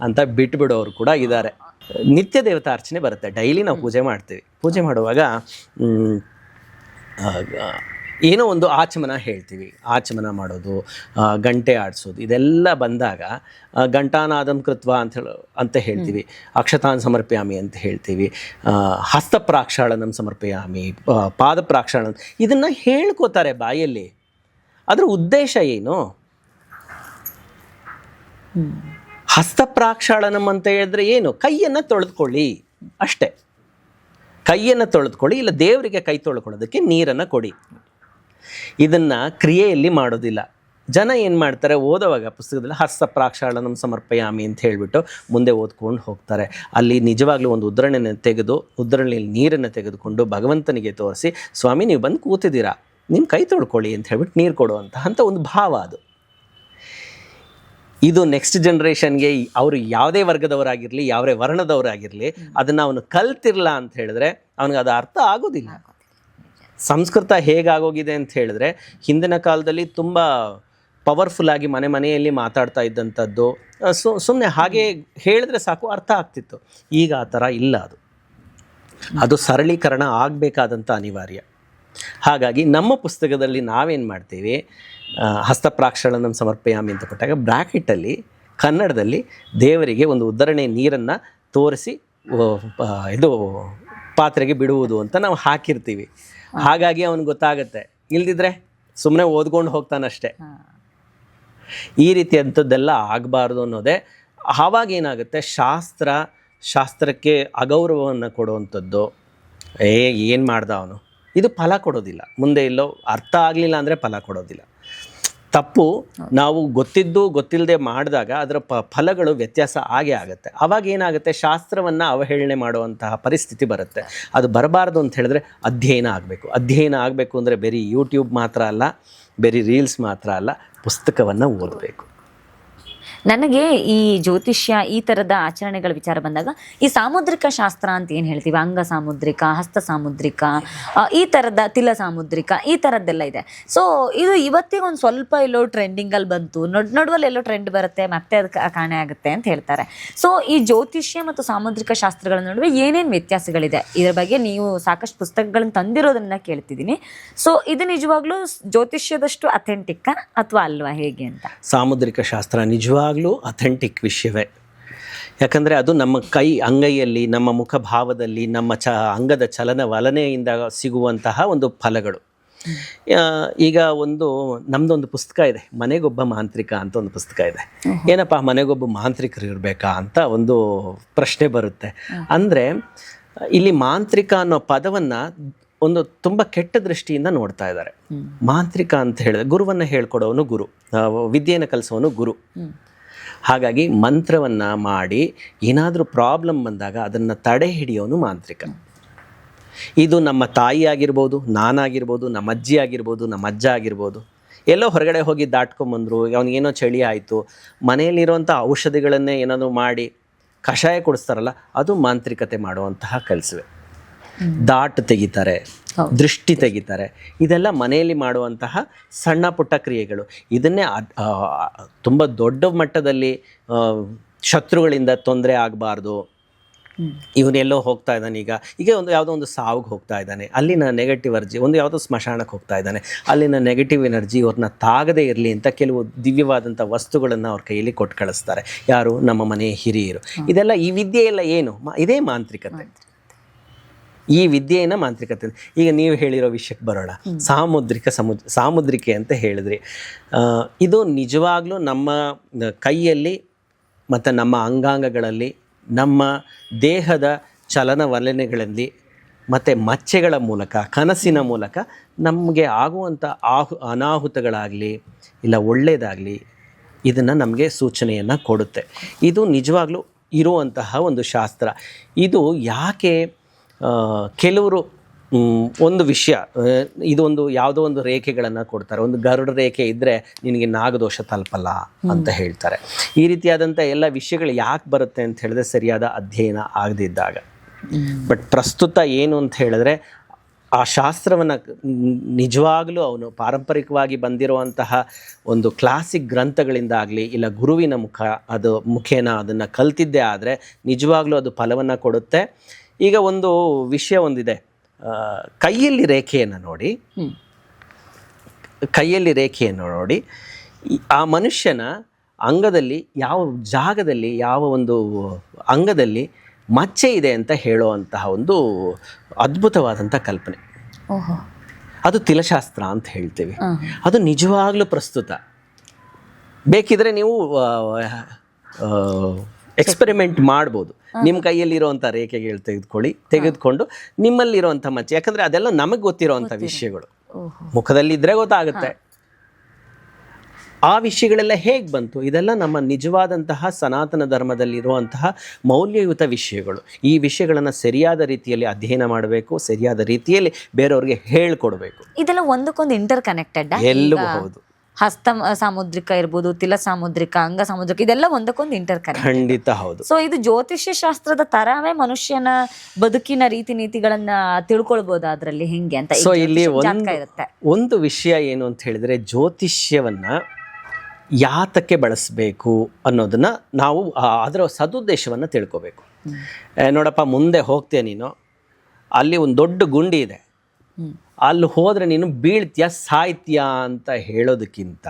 ಅಂತ ಬಿಟ್ಬಿಡೋರು ಕೂಡ ಇದ್ದಾರೆ ನಿತ್ಯ ದೇವತಾ ಅರ್ಚನೆ ಬರುತ್ತೆ. ಡೈಲಿ ನಾವು ಪೂಜೆ ಮಾಡ್ತೀವಿ. ಪೂಜೆ ಮಾಡುವಾಗ ಏನೋ ಒಂದು ಆಚಮನ ಹೇಳ್ತೀವಿ. ಆಚಮನ ಮಾಡೋದು ಗಂಟೆ ಆಡಿಸೋದು ಇದೆಲ್ಲ ಬಂದಾಗ ಗಂಟಾನಾದಂ ಕೃತ್ವ ಅಂತ ಹೇಳ ಅಂತ ಹೇಳ್ತೀವಿ. ಅಕ್ಷತಾನ್ ಸಮರ್ಪಯಾಮಿ ಅಂತ ಹೇಳ್ತೀವಿ. ಹಸ್ತ ಪ್ರಾಕ್ಷಾಳನಂ ಸಮರ್ಪಯಾಮಿ ಪಾದ ಪ್ರಾಕ್ಷಾಳನ ಇದನ್ನು ಹೇಳ್ಕೋತಾರೆ ಬಾಯಲ್ಲಿ. ಅದರ ಉದ್ದೇಶ ಏನು? ಹಸ್ತ ಪ್ರಾಕ್ಷಾಳನಂ ಅಂತ ಹೇಳಿದ್ರೆ ಏನು? ಕೈಯನ್ನು ತೊಳೆದುಕೊಳ್ಳಿ ಅಷ್ಟೇ. ಕೈಯನ್ನು ತೊಳೆದುಕೊಳ್ಳಿ ಇಲ್ಲ ದೇವರಿಗೆ ಕೈ ತೊಳ್ಕೊಳ್ಳೋದಕ್ಕೆ ನೀರನ್ನು ಕೊಡಿ. ಇದನ್ನು ಕ್ರಿಯೆಯಲ್ಲಿ ಮಾಡೋದಿಲ್ಲ. ಜನ ಏನು ಮಾಡ್ತಾರೆ ಓದೋವಾಗ ಪುಸ್ತಕದಲ್ಲಿ ಹಸ್ತ ಪ್ರಾಕ್ಷಾಳನ ಸಮರ್ಪಯಾಮಿ ಅಂತ ಹೇಳಿಬಿಟ್ಟು ಮುಂದೆ ಓದ್ಕೊಂಡು ಹೋಗ್ತಾರೆ. ಅಲ್ಲಿ ನಿಜವಾಗ್ಲೂ ಒಂದು ಉದ್ರಣೆಯನ್ನು ತೆಗೆದು ಉದ್ರಣೆಯಲ್ಲಿ ನೀರನ್ನು ತೆಗೆದುಕೊಂಡು ಭಗವಂತನಿಗೆ ತೋರಿಸಿ ಸ್ವಾಮಿ ನೀವು ಬಂದು ಕೂತಿದ್ದೀರಾ? ನಿಮ್ಮ ಕೈ ತೊಳ್ಕೊಳ್ಳಿ ಅಂತ ಹೇಳ್ಬಿಟ್ಟು ನೀರು ಕೊಡುವಂಥ ಅಂತ ಒಂದು ಭಾವ ಅದು. ಇದು ನೆಕ್ಸ್ಟ್ ಜನ್ರೇಷನ್ಗೆ ಅವರು ಯಾವುದೇ ವರ್ಗದವರಾಗಿರಲಿ ಯಾವುದೇ ವರ್ಣದವರಾಗಿರಲಿ ಅದನ್ನು ಅವನು ಕಲ್ತಿರಲ್ಲ ಅಂತ ಹೇಳಿದ್ರೆ ಅವನಿಗೆ ಅದು ಅರ್ಥ ಆಗೋದಿಲ್ಲ. ಸಂಸ್ಕೃತ ಹೇಗಾಗೋಗಿದೆ ಅಂತ ಹೇಳಿದ್ರೆ, ಹಿಂದಿನ ಕಾಲದಲ್ಲಿ ತುಂಬ ಪವರ್ಫುಲ್ ಆಗಿ ಮನೆ ಮನೆಯಲ್ಲಿ ಮಾತಾಡ್ತಾ ಇದ್ದಂಥದ್ದು ಸುಮ್ಮನೆ ಹಾಗೆ ಹೇಳಿದ್ರೆ ಸಾಕು, ಅರ್ಥ ಆಗ್ತಿತ್ತು. ಈಗ ಆ ಥರ ಇಲ್ಲ ಅದು. ಅದು ಸರಳೀಕರಣ ಆಗಬೇಕಾದಂಥ ಅನಿವಾರ್ಯ. ಹಾಗಾಗಿ ನಮ್ಮ ಪುಸ್ತಕದಲ್ಲಿ ನಾವೇನು ಮಾಡ್ತೀವಿ ಹಸ್ತಪ್ರಾಕ್ಷರಣ ನಮ್ಮ ಸಮರ್ಪಯಾಮಿ ಅಂತ ಕೊಟ್ಟಾಗ ಬ್ರ್ಯಾಕೆಟಲ್ಲಿ ಕನ್ನಡದಲ್ಲಿ ದೇವರಿಗೆ ಒಂದು ಉದ್ಧರಣೆ ನೀರನ್ನು ತೋರಿಸಿ ಇದು ಪಾತ್ರೆಗೆ ಬಿಡುವುದು ಅಂತ ನಾವು ಹಾಕಿರ್ತೀವಿ. ಹಾಗಾಗಿ ಅವನಿಗೆ ಗೊತ್ತಾಗುತ್ತೆ. ಇಲ್ದಿದ್ರೆ ಸುಮ್ಮನೆ ಓದ್ಕೊಂಡು ಹೋಗ್ತಾನಷ್ಟೇ ಈ ಈ ರೀತಿಯಂಥದ್ದೆಲ್ಲ ಆಗಬಾರ್ದು ಅನ್ನೋದೇ ಆವಾಗ ಏನಾಗುತ್ತೆ? ಶಾಸ್ತ್ರ ಶಾಸ್ತ್ರಕ್ಕೆ ಅಗೌರವವನ್ನು ಕೊಡುವಂಥದ್ದು. ಏ ಏನು ಮಾಡ್ದ ಅವನು? ಇದು ಫಲ ಕೊಡೋದಿಲ್ಲ. ಮುಂದೆ ಇಲ್ಲೋ ಅರ್ಥ ಆಗಲಿಲ್ಲ ಅಂದರೆ ಫಲ ಕೊಡೋದಿಲ್ಲ. ತಪ್ಪು ನಾವು ಗೊತ್ತಿದ್ದು ಗೊತ್ತಿಲ್ಲದೆ ಮಾಡಿದಾಗ ಅದರ ಪ ಫಲಗಳು ವ್ಯತ್ಯಾಸ ಆಗೇ ಆಗುತ್ತೆ. ಅವಾಗ ಏನಾಗುತ್ತೆ? ಶಾಸ್ತ್ರವನ್ನು ಅವಹೇಳನೆ ಮಾಡುವಂತಹ ಪರಿಸ್ಥಿತಿ ಬರುತ್ತೆ. ಅದು ಬರಬಾರ್ದು ಅಂತ ಹೇಳಿದ್ರೆ ಅಧ್ಯಯನ ಆಗಬೇಕು. ಅಧ್ಯಯನ ಆಗಬೇಕು ಅಂದರೆ ಬರೀ ಯೂಟ್ಯೂಬ್ ಮಾತ್ರ ಅಲ್ಲ, ಬರೀ ರೀಲ್ಸ್ ಮಾತ್ರ ಅಲ್ಲ, ಪುಸ್ತಕವನ್ನು ಓದಬೇಕು. ನನಗೆ ಈ ಜ್ಯೋತಿಷ್ಯ, ಈ ತರದ ಆಚರಣೆಗಳ ವಿಚಾರ ಬಂದಾಗ, ಈ ಸಾಮುದ್ರಿಕ ಶಾಸ್ತ್ರ ಅಂತ ಏನು ಹೇಳ್ತೀವಿ? ಅಂಗ ಸಾಮುದ್ರಿಕ, ಹಸ್ತ ಸಾಮುದ್ರಿಕ ಈ ತರದ ತಿಲ ಸಾಮುದ್ರಿಕ, ಈ ಥರದ್ದೆಲ್ಲ ಇದೆ. ಸೊ ಇದು ಇವತ್ತಿಗೆ ಒಂದು ಸ್ವಲ್ಪ ಎಲ್ಲೋ ಟ್ರೆಂಡಿಂಗ್ ಅಲ್ಲಿ ಬಂತು. ನೋಡ್, ನಡುವಲ್ಲಿ ಎಲ್ಲೋ ಟ್ರೆಂಡ್ ಬರುತ್ತೆ, ಮತ್ತೆ ಅದಕ್ಕೆ ಕಾಣೆ ಆಗುತ್ತೆ ಅಂತ ಹೇಳ್ತಾರೆ. ಸೊ ಈ ಜ್ಯೋತಿಷ್ಯ ಮತ್ತು ಸಾಮುದ್ರಿಕ ಶಾಸ್ತ್ರಗಳ ನಡುವೆ ಏನೇನು ವ್ಯತ್ಯಾಸಗಳಿದೆ? ಇದರ ಬಗ್ಗೆ ನೀವು ಸಾಕಷ್ಟು ಪುಸ್ತಕಗಳನ್ನು ತಂದಿರೋದನ್ನ ಕೇಳ್ತಿದ್ದೀನಿ. ಸೊ ಇದು ನಿಜವಾಗ್ಲೂ ಜ್ಯೋತಿಷ್ಯದಷ್ಟು ಅಥೆಂಟಿಕ್ಕ ಅಥವಾ ಅಲ್ವಾ? ಹೇಗೆ ಅಂತ? ಸಾಮುದ್ರಿಕ ಶಾಸ್ತ್ರ ನಿಜವಾಗ್ಲೂ ಅಥೆಂಟಿಕ್ ವಿಷಯವೇ. ಯಾಕಂದರೆ ಅದು ನಮ್ಮ ಕೈ ಅಂಗೈಯಲ್ಲಿ ನಮ್ಮ ಮುಖಭಾವದಲ್ಲಿ ನಮ್ಮ ಚ ಅಂಗದ ಚಲನವಲನೆಯಿಂದ ಸಿಗುವಂತಹ ಒಂದು ಫಲಗಳು. ಈಗ ಒಂದು ನಮ್ಮದೊಂದು ಪುಸ್ತಕ ಇದೆ ಮನೆಗೊಬ್ಬ ಮಾಂತ್ರಿಕ ಅಂತ ಒಂದು ಪುಸ್ತಕ ಇದೆ. ಏನಪ್ಪ ಮನೆಗೊಬ್ಬ ಮಾಂತ್ರಿಕರು ಇರಬೇಕಾ ಅಂತ ಒಂದು ಪ್ರಶ್ನೆ ಬರುತ್ತೆ. ಅಂದರೆ ಇಲ್ಲಿ ಮಾಂತ್ರಿಕ ಅನ್ನೋ ಪದವನ್ನು ಒಂದು ತುಂಬ ಕೆಟ್ಟ ದೃಷ್ಟಿಯಿಂದ ನೋಡ್ತಾ ಇದ್ದಾರೆ. ಮಾಂತ್ರಿಕ ಅಂತ ಹೇಳಿದ್ರೆ ಗುರುವನ್ನು ಹೇಳ್ಕೊಡೋನು ಗುರು ವಿದ್ಯೆಯನ್ನು ಕಲಿಸೋನು ಗುರು. ಹಾಗಾಗಿ ಮಂತ್ರವನ್ನು ಮಾಡಿ ಏನಾದರೂ ಪ್ರಾಬ್ಲಮ್ ಬಂದಾಗ ಅದನ್ನು ತಡೆ ಹಿಡಿಯೋನು ಮಾಂತ್ರಿಕ. ಇದು ನಮ್ಮ ತಾಯಿ ಆಗಿರ್ಬೋದು, ನಾನಾಗಿರ್ಬೋದು, ನಮ್ಮ ಅಜ್ಜಿ ಆಗಿರ್ಬೋದು, ನಮ್ಮ ಅಜ್ಜ ಆಗಿರ್ಬೋದು. ಎಲ್ಲೋ ಹೊರಗಡೆ ಹೋಗಿ ದಾಟ್ಕೊಂಬಂದರು ಅವನಿಗೇನೋ ಚಳಿ ಆಯಿತು ಮನೆಯಲ್ಲಿರುವಂಥ ಔಷಧಿಗಳನ್ನೇ ಏನಾದರೂ ಮಾಡಿ ಕಷಾಯ ಕೊಡಿಸ್ತಾರಲ್ಲ, ಅದು ಮಾಂತ್ರಿಕತೆ ಮಾಡುವಂತಹ ಕೆಲಸವೇ. ದಾಟ್ ತೆಗಿತಾರೆ ದೃಷ್ಟಿ ತೆಗಿತಾರೆ. ಇದೆಲ್ಲ ಮನೆಯಲ್ಲಿ ಮಾಡುವಂತಹ ಸಣ್ಣ ಪುಟ್ಟ ಕ್ರಿಯೆಗಳು. ಇದನ್ನೇ ತುಂಬ ದೊಡ್ಡ ಮಟ್ಟದಲ್ಲಿ ಶತ್ರುಗಳಿಂದ ತೊಂದರೆ ಆಗಬಾರ್ದು. ಇವನೆಲ್ಲೋ ಹೋಗ್ತಾ ಇದ್ದಾನೆ ಈಗ. ಈಗ ಒಂದು ಯಾವುದೋ ಒಂದು ಸಾವಿಗೆ ಹೋಗ್ತಾ ಇದ್ದಾನೆ. ಅಲ್ಲಿನ ನೆಗೆಟಿವ್ ಅರ್ಜಿ ಒಂದು ಯಾವುದೋ ಸ್ಮಶಾನಕ್ಕೆ ಹೋಗ್ತಾ ಇದ್ದಾನೆ. ಅಲ್ಲಿನ ನೆಗೆಟಿವ್ ಎನರ್ಜಿ ಅವ್ರನ್ನ ತಾಗದೇ ಇರಲಿ ಅಂತ ಕೆಲವು ದಿವ್ಯವಾದಂಥ ವಸ್ತುಗಳನ್ನು ಅವ್ರ ಕೈಯಲ್ಲಿ ಕೊಟ್ಟು ಕಳಿಸ್ತಾರೆ. ಯಾರು? ನಮ್ಮ ಮನೆಯ ಹಿರಿಯರು. ಇದೆಲ್ಲ ಈ ವಿದ್ಯೆ ಎಲ್ಲ ಏನು ಇದೇ ಮಾಂತ್ರಿಕತೆ. ಈ ವಿದ್ಯೆಯನ್ನು ಮಾಂತ್ರಿಕತೆ ಈಗ ನೀವು ಹೇಳಿರೋ ವಿಷಯಕ್ಕೆ ಬರೋಣ. ಸಾಮುದ್ರಿಕ ಸಮುದ್ರ ಸಾಮುದ್ರಿಕೆ ಅಂತ ಹೇಳಿದ್ರಿ ಇದು ನಿಜವಾಗ್ಲೂ ನಮ್ಮ ಕೈಯಲ್ಲಿ ಮತ್ತು ನಮ್ಮ ಅಂಗಾಂಗಗಳಲ್ಲಿ ನಮ್ಮ ದೇಹದ ಚಲನವಲನೆಗಳಲ್ಲಿ ಮತ್ತು ಮಚ್ಚೆಗಳ ಮೂಲಕ ಕನಸಿನ ಮೂಲಕ ನಮಗೆ ಆಗುವಂಥ ಆಹು ಅನಾಹುತಗಳಾಗಲಿ ಇಲ್ಲ ಒಳ್ಳೆಯದಾಗಲಿ ಇದನ್ನು ನಮಗೆ ಸೂಚನೆಯನ್ನು ಕೊಡುತ್ತೆ. ಇದು ನಿಜವಾಗ್ಲೂ ಇರುವಂತಹ ಒಂದು ಶಾಸ್ತ್ರ. ಇದು ಯಾಕೆ ಕೆಲವರು ಒಂದು ವಿಷಯ ಇದೊಂದು ಯಾವುದೋ ಒಂದು ರೇಖೆಗಳನ್ನು ಕೊಡ್ತಾರೆ. ಒಂದು ಗರುಡ ರೇಖೆ ಇದ್ದರೆ ನಿನಗೆ ನಾಗದೋಷ ತಲುಪಲ್ಲ ಅಂತ ಹೇಳ್ತಾರೆ. ಈ ರೀತಿಯಾದಂಥ ಎಲ್ಲ ವಿಷಯಗಳು ಯಾಕೆ ಬರುತ್ತೆ ಅಂತ ಹೇಳಿದ್ರೆ ಸರಿಯಾದ ಅಧ್ಯಯನ ಆಗದಿದ್ದಾಗ. ಬಟ್ ಪ್ರಸ್ತುತ ಏನು ಅಂತ ಹೇಳಿದ್ರೆ ಆ ಶಾಸ್ತ್ರವನ್ನು ನಿಜವಾಗಲೂ ಅವನು ಪಾರಂಪರಿಕವಾಗಿ ಬಂದಿರುವಂತಹ ಒಂದು ಕ್ಲಾಸಿಕ್ ಗ್ರಂಥಗಳಿಂದ ಆಗಲಿ ಇಲ್ಲ ಗುರುವಿನ ಮುಖ ಅದು ಮುಖೇನ ಅದನ್ನು ಕಲ್ತಿದ್ದೇ ಆದರೆ ನಿಜವಾಗಲೂ ಅದು ಫಲವನ್ನು ಕೊಡುತ್ತೆ. ಈಗ ಒಂದು ವಿಷಯ ಒಂದಿದೆ. ಕೈಯಲ್ಲಿ ರೇಖೆಯನ್ನು ನೋಡಿ. ಕೈಯಲ್ಲಿ ರೇಖೆಯನ್ನು ನೋಡಿ. ಆ ಮನುಷ್ಯನ ಅಂಗದಲ್ಲಿ ಯಾವ ಜಾಗದಲ್ಲಿ ಯಾವ ಒಂದು ಅಂಗದಲ್ಲಿ ಮಚ್ಚೆ ಇದೆ ಅಂತ ಹೇಳುವಂತಹ ಒಂದು ಅದ್ಭುತವಾದಂಥ ಕಲ್ಪನೆ. ಅದು ತಿಲಶಾಸ್ತ್ರ ಅಂತ ಹೇಳ್ತೀವಿ. ಅದು ನಿಜವಾಗ್ಲೂ ಪ್ರಸ್ತುತ. ಬೇಕಿದ್ರೆ ನೀವು ಎಕ್ಸ್ಪೆರಿಮೆಂಟ್ ಮಾಡ್ಬೋದು. ನಿಮ್ಮ ಕೈಯಲ್ಲಿರುವಂಥ ರೇಖೆಗಳು ತೆಗೆದುಕೊಳ್ಳಿ. ತೆಗೆದುಕೊಂಡು ನಿಮ್ಮಲ್ಲಿರುವಂಥ ಮಚ್ಚೆ. ಯಾಕಂದ್ರೆ ಅದೆಲ್ಲ ನಮಗೆ ಗೊತ್ತಿರುವಂಥ ವಿಷಯಗಳು. ಮುಖದಲ್ಲಿ ಇದ್ರೆ ಗೊತ್ತಾಗುತ್ತೆ. ಆ ವಿಷಯಗಳೆಲ್ಲ ಹೇಗೆ ಬಂತು? ಇದೆಲ್ಲ ನಮ್ಮ ನಿಜವಾದಂತಹ ಸನಾತನ ಧರ್ಮದಲ್ಲಿರುವಂತಹ ಮೌಲ್ಯಯುತ ವಿಷಯಗಳು. ಈ ವಿಷಯಗಳನ್ನು ಸರಿಯಾದ ರೀತಿಯಲ್ಲಿ ಅಧ್ಯಯನ ಮಾಡಬೇಕು ಸರಿಯಾದ ರೀತಿಯಲ್ಲಿ ಬೇರೆಯವ್ರಿಗೆ ಹೇಳ್ಕೊಡ್ಬೇಕು. ಇದೆಲ್ಲ ಒಂದಕ್ಕೊಂದು ಇಂಟರ್ ಕನೆಕ್ಟೆಡ್ ಎಲ್ಲವೂ ಹೌದು. ಹಸ್ತ ಸಾಮುದ್ರಿಕ ಇರ್ಬೋದು ತಿಲ ಸಾಮುದ್ರಿಕ ಅಂಗ ಸಾಮುದ್ರಿಕ ಇದೆಲ್ಲ ಒಂದಕ್ಕೊಂದು ಇಂಟರ್ ಖಂಡಿತ ಹೌದು. ಸೊ ಇದು ಜ್ಯೋತಿಷ್ಯ ಶಾಸ್ತ್ರದ ತರವೇ ಮನುಷ್ಯನ ಬದುಕಿನ ರೀತಿ ನೀತಿಗಳನ್ನ ತಿಳ್ಕೊಳ್ಬಹುದು ಅದರಲ್ಲಿ ಹೆಂಗೆ ಅಂತ ಸೊ ಇಲ್ಲಿ ಒಂದು ಇರುತ್ತೆ. ಒಂದು ವಿಷಯ ಏನು ಅಂತ ಹೇಳಿದ್ರೆ ಜ್ಯೋತಿಷ್ಯವನ್ನ ಯಾತಕ್ಕೆ ಬಳಸಬೇಕು ಅನ್ನೋದನ್ನ ನಾವು ಅದರ ಸದುದ್ದೇಶವನ್ನು ತಿಳ್ಕೊಬೇಕು. ನೋಡಪ್ಪ ಮುಂದೆ ಹೋಗ್ತೀಯ ನೀನು? ಅಲ್ಲಿ ಒಂದು ದೊಡ್ಡ ಗುಂಡಿ ಇದೆ. ಅಲ್ಲಿ ಹೋದರೆ ನೀನು ಬೀಳ್ತೀಯ ಸಾಯ್ತೀಯ ಅಂತ ಹೇಳೋದಕ್ಕಿಂತ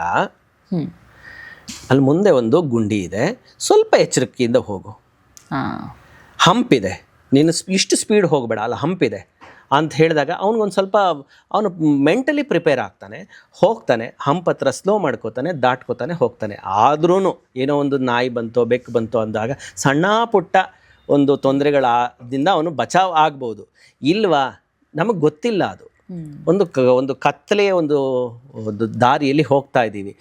ಅಲ್ಲಿ ಮುಂದೆ ಒಂದು ಗುಂಡಿ ಇದೆ. ಸ್ವಲ್ಪ ಎಚ್ಚರಿಕೆಯಿಂದ ಹೋಗು. ಹಂಪಿದೆ ನೀನು ಇಷ್ಟು ಸ್ಪೀಡ್ ಹೋಗಬೇಡ ಅಲ್ಲಿ ಹಂಪಿದೆ ಅಂತ ಹೇಳಿದಾಗ ಅವ್ನಿಗೊಂದು ಸ್ವಲ್ಪ ಅವನು ಮೆಂಟಲಿ ಪ್ರಿಪೇರ್ ಆಗ್ತಾನೆ ಹೋಗ್ತಾನೆ ಹಂಪ್ ಹತ್ರ ಸ್ಲೋ ಮಾಡ್ಕೋತಾನೆ ದಾಟ್ಕೋತಾನೆ ಹೋಗ್ತಾನೆ. ಆದ್ರೂ ಏನೋ ಒಂದು ನಾಯಿ ಬಂತೋ ಬೆಕ್ಕು ಬಂತೋ ಅಂದಾಗ ಸಣ್ಣ ಪುಟ್ಟ ಒಂದು ತೊಂದರೆಗಳಿಂದ ಅವನು ಬಚಾವ್ ಆಗ್ಬೋದು. ಇಲ್ವಾ? ನಮಗೆ ಗೊತ್ತಿಲ್ಲ ಅದು. ಒಂದು ಕ ಒಂದು ಕತ್ತಲೆಯ ಒಂದು ದಾರಿಯಲ್ಲಿ ಹೋಗ್ತಾ ಇದ್ದೀವಿ.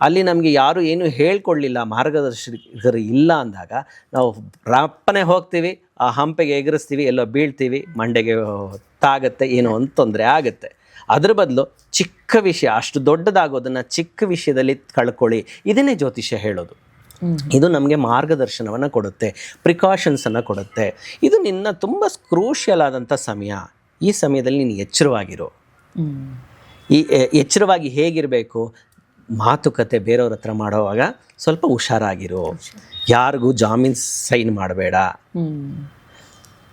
ಅಲ್ಲಿ ನಮಗೆ ಯಾರು ಏನು ಹೇಳ್ಕೊಡ್ಲಿಲ್ಲ ಮಾರ್ಗದರ್ಶಕರು ಇಲ್ಲ ಅಂದಾಗ ನಾವು ರಪ್ಪನೆ ಹೋಗ್ತೀವಿ ಆ ಹಂಪೆಗೆ ಎಗರಿಸ್ತೀವಿ ಎಲ್ಲೋ ಬೀಳ್ತೀವಿ ಮಂಡೆಗೆ ತಾಗತ್ತೆ ಏನೋ ಒಂದು ತೊಂದರೆ ಆಗುತ್ತೆ. ಅದ್ರ ಬದಲು ಚಿಕ್ಕ ವಿಷಯ ಅಷ್ಟು ದೊಡ್ಡದಾಗೋದನ್ನು ಚಿಕ್ಕ ವಿಷಯದಲ್ಲಿ ಕಳ್ಕೊಳ್ಳಿ. ಇದನ್ನೇ ಜ್ಯೋತಿಷ್ಯ ಹೇಳೋದು. ಇದು ನಮಗೆ ಮಾರ್ಗದರ್ಶನವನ್ನು ಕೊಡುತ್ತೆ ಪ್ರಿಕಾಷನ್ಸನ್ನು ಕೊಡುತ್ತೆ. ಇದು ನಿನ್ನ ತುಂಬ ಕ್ರೂಷಿಯಲ್ ಆದಂಥ ಸಮಯ. ಈ ಸಮಯದಲ್ಲಿ ನೀನು ಎಚ್ಚರವಾಗಿರು. ಈ ಎಚ್ಚರವಾಗಿ ಹೇಗಿರಬೇಕು? ಮಾತುಕತೆ ಬೇರೆಯವ್ರ ಹತ್ರ ಮಾಡೋವಾಗ ಸ್ವಲ್ಪ ಹುಷಾರಾಗಿರು. ಯಾರಿಗೂ ಜಾಮೀನ್ ಸೈನ್ ಮಾಡಬೇಡ.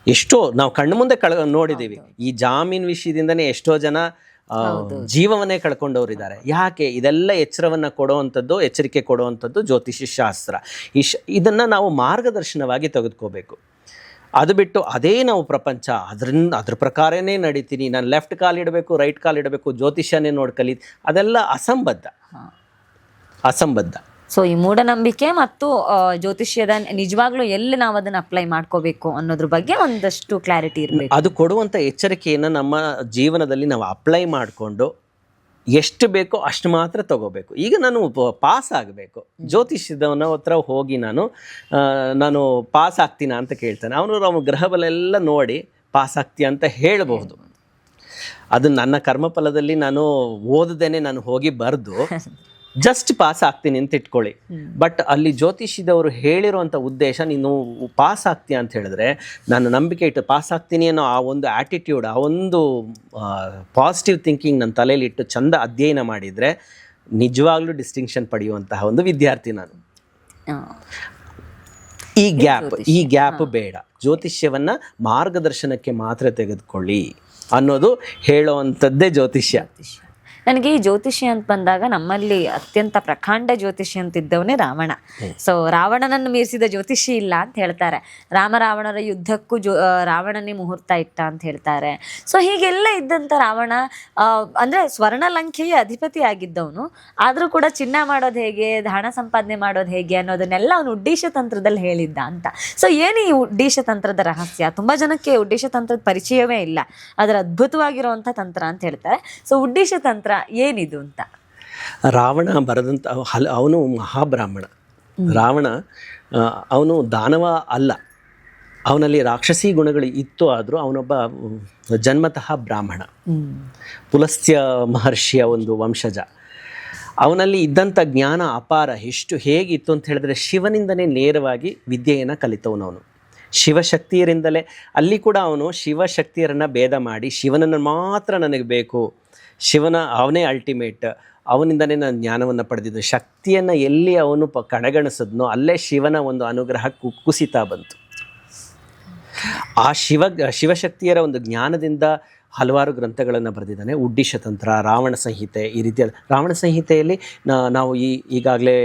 ಎಷ್ಟೋ ನಾವು ಕಣ್ಣು ಮುಂದೆ ಕಳ್ ನೋಡಿದ್ದೀವಿ ಈ ಜಾಮೀನ್ ವಿಷಯದಿಂದನೇ ಎಷ್ಟೋ ಜನ ಜೀವವನ್ನೇ ಕಳ್ಕೊಂಡವರಿದ್ದಾರೆ. ಯಾಕೆ? ಇದೆಲ್ಲ ಎಚ್ಚರವನ್ನು ಕೊಡುವಂಥದ್ದು ಎಚ್ಚರಿಕೆ ಕೊಡುವಂಥದ್ದು ಜ್ಯೋತಿಷಿ ಶಾಸ್ತ್ರ ಇಶ್ ಇದನ್ನು ನಾವು ಮಾರ್ಗದರ್ಶನವಾಗಿ ತೆಗೆದುಕೋಬೇಕು. ಅದು ಬಿಟ್ಟು ಅದೇ ನಾವು ಪ್ರಪಂಚ. ಅದರಿಂದ ಅದ್ರ ಪ್ರಕಾರನೇ ನಡೀತೀನಿ. ನಾನು ಲೆಫ್ಟ್ ಕಾಲ್ ಇಡಬೇಕು ರೈಟ್ ಕಾಲ್ ಇಡಬೇಕು ಜ್ಯೋತಿಷ್ಯನೇ ನೋಡಿ ಕಲಿ ಅದೆಲ್ಲ ಅಸಂಬದ್ಧ. ಅಸಂಬದ್ಧ. ಸೊ ಈ ಮೂಢನಂಬಿಕೆ ಮತ್ತು ಜ್ಯೋತಿಷ್ಯದ ನಿಜವಾಗ್ಲೂ ಎಲ್ಲಿ ನಾವು ಅದನ್ನ ಅಪ್ಲೈ ಮಾಡ್ಕೋಬೇಕು ಅನ್ನೋದ್ರ ಬಗ್ಗೆ ಒಂದಷ್ಟು ಕ್ಲಾರಿಟಿ ಇರಬೇಕು. ಅದು ಕೊಡುವಂಥ ಎಚ್ಚರಿಕೆಯನ್ನು ನಮ್ಮ ಜೀವನದಲ್ಲಿ ನಾವು ಅಪ್ಲೈ ಮಾಡಿಕೊಂಡು ಎಷ್ಟು ಬೇಕೋ ಅಷ್ಟು ಮಾತ್ರ ತಗೋಬೇಕು. ಈಗ ನಾನು ಪಾಸ್ ಆಗಬೇಕು. ಜ್ಯೋತಿಷ್ಯದವನ ಹತ್ರ ಹೋಗಿ ನಾನು ನಾನು ಪಾಸ್ ಆಗ್ತೀನ ಅಂತ ಕೇಳ್ತಾನೆ. ಅವನು ಅವನ ಗ್ರಹಬಲೆಲ್ಲ ನೋಡಿ ಪಾಸ್ ಆಗ್ತೀಯ ಅಂತ ಹೇಳಬಹುದು. ಅದು ನನ್ನ ಕರ್ಮಫಲದಲ್ಲಿ ನಾನು ಓದದೇನೆ ನಾನು ಹೋಗಿ ಬರೆದು ಜಸ್ಟ್ ಪಾಸ್ ಆಗ್ತೀನಿ ಅಂತ ಇಟ್ಕೊಳ್ಳಿ. ಬಟ್ ಅಲ್ಲಿ ಜ್ಯೋತಿಷಿದವರು ಹೇಳಿರುವಂಥ ಉದ್ದೇಶ ನೀನು ಪಾಸ್ ಆಗ್ತೀಯ ಅಂತ ಹೇಳಿದ್ರೆ ನಾನು ನಂಬಿಕೆ ಇಟ್ಟು ಪಾಸ್ ಆಗ್ತೀನಿ ಅನ್ನೋ ಆ ಒಂದು ಆ್ಯಟಿಟ್ಯೂಡ್ ಆ ಒಂದು ಪಾಸಿಟಿವ್ ಥಿಂಕಿಂಗ್ ನನ್ನ ತಲೆಯಲ್ಲಿ ಇಟ್ಟು ಚಂದ ಅಧ್ಯಯನ ಮಾಡಿದರೆ ನಿಜವಾಗ್ಲೂ ಡಿಸ್ಟಿಂಕ್ಷನ್ ಪಡೆಯುವಂತಹ ಒಂದು ವಿದ್ಯಾರ್ಥಿ ನಾನು. ಈ ಗ್ಯಾಪ್ ಈ ಗ್ಯಾಪ್ ಬೇಡ. ಜ್ಯೋತಿಷ್ಯವನ್ನು ಮಾರ್ಗದರ್ಶನಕ್ಕೆ ಮಾತ್ರ ತೆಗೆದುಕೊಳ್ಳಿ ಅನ್ನೋದು ಹೇಳುವಂಥದ್ದೇ ಜ್ಯೋತಿಷ್ಯ. ನನಗೆ ಈ ಜ್ಯೋತಿಷಿ ಅಂತ ಬಂದಾಗ ನಮ್ಮಲ್ಲಿ ಅತ್ಯಂತ ಪ್ರಕಾಂಡ ಜ್ಯೋತಿಷಿ ಅಂತಿದ್ದವನೇ ರಾವಣ. ಸೊ ರಾವಣನನ್ನು ಮೀರಿಸಿದ ಜ್ಯೋತಿಷಿ ಇಲ್ಲ ಅಂತ ಹೇಳ್ತಾರೆ. ರಾಮ ರಾವಣರ ಯುದ್ಧಕ್ಕೂ ಜೋ ರಾವಣನೇ ಮುಹೂರ್ತ ಇಟ್ಟ ಅಂತ ಹೇಳ್ತಾರೆ. ಸೊ ಹೀಗೆಲ್ಲ ಇದ್ದಂಥ ರಾವಣ ಅಂದರೆ ಅಂದ್ರೆ ಸ್ವರ್ಣ ಲಂಕೆಯ ಅಧಿಪತಿ ಆಗಿದ್ದವನು. ಆದರೂ ಕೂಡ ಚಿನ್ನ ಮಾಡೋದು ಹೇಗೆ ಹಣ ಸಂಪಾದನೆ ಮಾಡೋದು ಹೇಗೆ ಅನ್ನೋದನ್ನೆಲ್ಲ ಅವನು ಉಡ್ಡೀಶ ತಂತ್ರದಲ್ಲಿ ಹೇಳಿದ್ದ ಅಂತ. ಸೊ ಏನು ಈ ಉಡ್ಡೀಶ ತಂತ್ರದ ರಹಸ್ಯ? ತುಂಬಾ ಜನಕ್ಕೆ ಉಡ್ಡೀಶ ತಂತ್ರದ ಪರಿಚಯವೇ ಇಲ್ಲ. ಅದರ ಅದ್ಭುತವಾಗಿರುವಂಥ ತಂತ್ರ ಅಂತ ಹೇಳ್ತಾರೆ. ಸೊ ಉಡ್ಡೀಶ ತಂತ್ರ ಏನಿದು ಅಂತ? ರಾವಣ ಬರೆದಂಥ ಹಲ ಅವನು ಮಹಾಬ್ರಾಹ್ಮಣ. ರಾವಣ ಅವನು ದಾನವ ಅಲ್ಲ. ಅವನಲ್ಲಿ ರಾಕ್ಷಸಿ ಗುಣಗಳು ಇತ್ತು ಆದರೂ ಅವನೊಬ್ಬ ಜನ್ಮತಃ ಬ್ರಾಹ್ಮಣ. ಪುಲಸ್ತ್ಯ ಮಹರ್ಷಿಯ ಒಂದು ವಂಶಜ. ಅವನಲ್ಲಿ ಇದ್ದಂಥ ಜ್ಞಾನ ಅಪಾರ ಎಷ್ಟು ಹೇಗಿತ್ತು ಅಂತ ಹೇಳಿದ್ರೆ ಶಿವನಿಂದನೇ ನೇರವಾಗಿ ವಿದ್ಯೆಯನ್ನು ಕಲಿತವನವನು ಶಿವಶಕ್ತಿಯರಿಂದಲೇ ಅಲ್ಲಿ ಕೂಡ ಅವನು ಶಿವಶಕ್ತಿಯರನ್ನು ಭೇದ ಮಾಡಿ ಶಿವನನ್ನು ಮಾತ್ರ ನನಗೆ ಬೇಕು ಶಿವನ ಅವನೇ ಅಲ್ಟಿಮೇಟ್ ಅವನಿಂದನೇ ನಾನು ಜ್ಞಾನವನ್ನು ಪಡೆದಿದ್ದು. ಶಕ್ತಿಯನ್ನು ಎಲ್ಲಿ ಅವನು ಪ ಕಡೆಗಣಿಸಿದ್ನೋ ಅಲ್ಲೇ ಶಿವನ ಒಂದು ಅನುಗ್ರಹ ಕು ಕುಸಿತಾ ಬಂತು. ಆ ಶಿವ ಶಿವಶಕ್ತಿಯರ ಒಂದು ಜ್ಞಾನದಿಂದ ಹಲವಾರು ಗ್ರಂಥಗಳನ್ನು ಬರೆದಿದ್ದಾನೆ. ಉಡ್ಡಿಶತಂತ್ರ ರಾವಣ ಸಂಹಿತೆ ಈ ರೀತಿಯ ರಾವಣ ಸಂಹಿತೆಯಲ್ಲಿ ನಾವು ಈ ಈಗಾಗಲೇ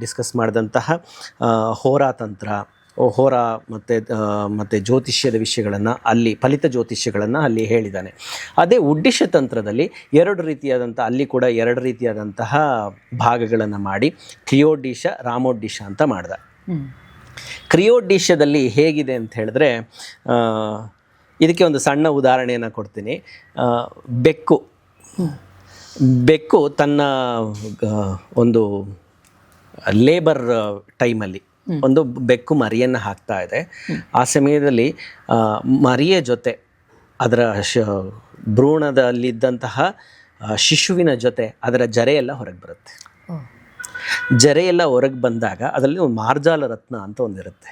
ಡಿಸ್ಕಸ್ ಮಾಡಿದಂತಹ ಆ, ಹೋರಾ ಮತ್ತು ಮತ್ತು ಜ್ಯೋತಿಷ್ಯದ ವಿಷಯಗಳನ್ನು ಅಲ್ಲಿ ಫಲಿತ ಜ್ಯೋತಿಷ್ಯಗಳನ್ನು ಅಲ್ಲಿ ಹೇಳಿದ್ದಾನೆ. ಅದೇ ಉಡ್ಡಿಶ ತಂತ್ರದಲ್ಲಿ ಎರಡು ರೀತಿಯಾದಂಥ ಅಲ್ಲಿ ಕೂಡ ಎರಡು ರೀತಿಯಾದಂತಹ ಭಾಗಗಳನ್ನು ಮಾಡಿ ಕ್ರಿಯೋಡಿಶ ರಾಮೋಡ್ಡಿಶ ಅಂತ ಮಾಡಿದ. ಕ್ರಿಯೋಡ್ಡಿಶದಲ್ಲಿ ಹೇಗಿದೆ ಅಂತ ಹೇಳಿದ್ರೆ ಇದಕ್ಕೆ ಒಂದು ಸಣ್ಣ ಉದಾಹರಣೆಯನ್ನು ಕೊಡ್ತೀನಿ. ಬೆಕ್ಕು. ಬೆಕ್ಕು ತನ್ನ ಒಂದು ಲೇಬರ್ ಟೈಮಲ್ಲಿ ಒಂದು ಬೆಕ್ಕು ಮರಿಯನ್ನು ಹಾಕ್ತಾ ಇದೆ. ಆ ಸಮಯದಲ್ಲಿ ಮರಿಯ ಜೊತೆ ಅದರ ಶ ಭ್ರೂಣದಲ್ಲಿದ್ದಂತಹ ಶಿಶುವಿನ ಜೊತೆ ಅದರ ಜರೆಯೆಲ್ಲ ಹೊರಗೆ ಬರುತ್ತೆ. ಜರೆಯೆಲ್ಲ ಹೊರಗೆ ಬಂದಾಗ ಅದರಲ್ಲಿ ಒಂದು ಮಾರ್ಜಾಲ ರತ್ನ ಅಂತ ಒಂದಿರುತ್ತೆ.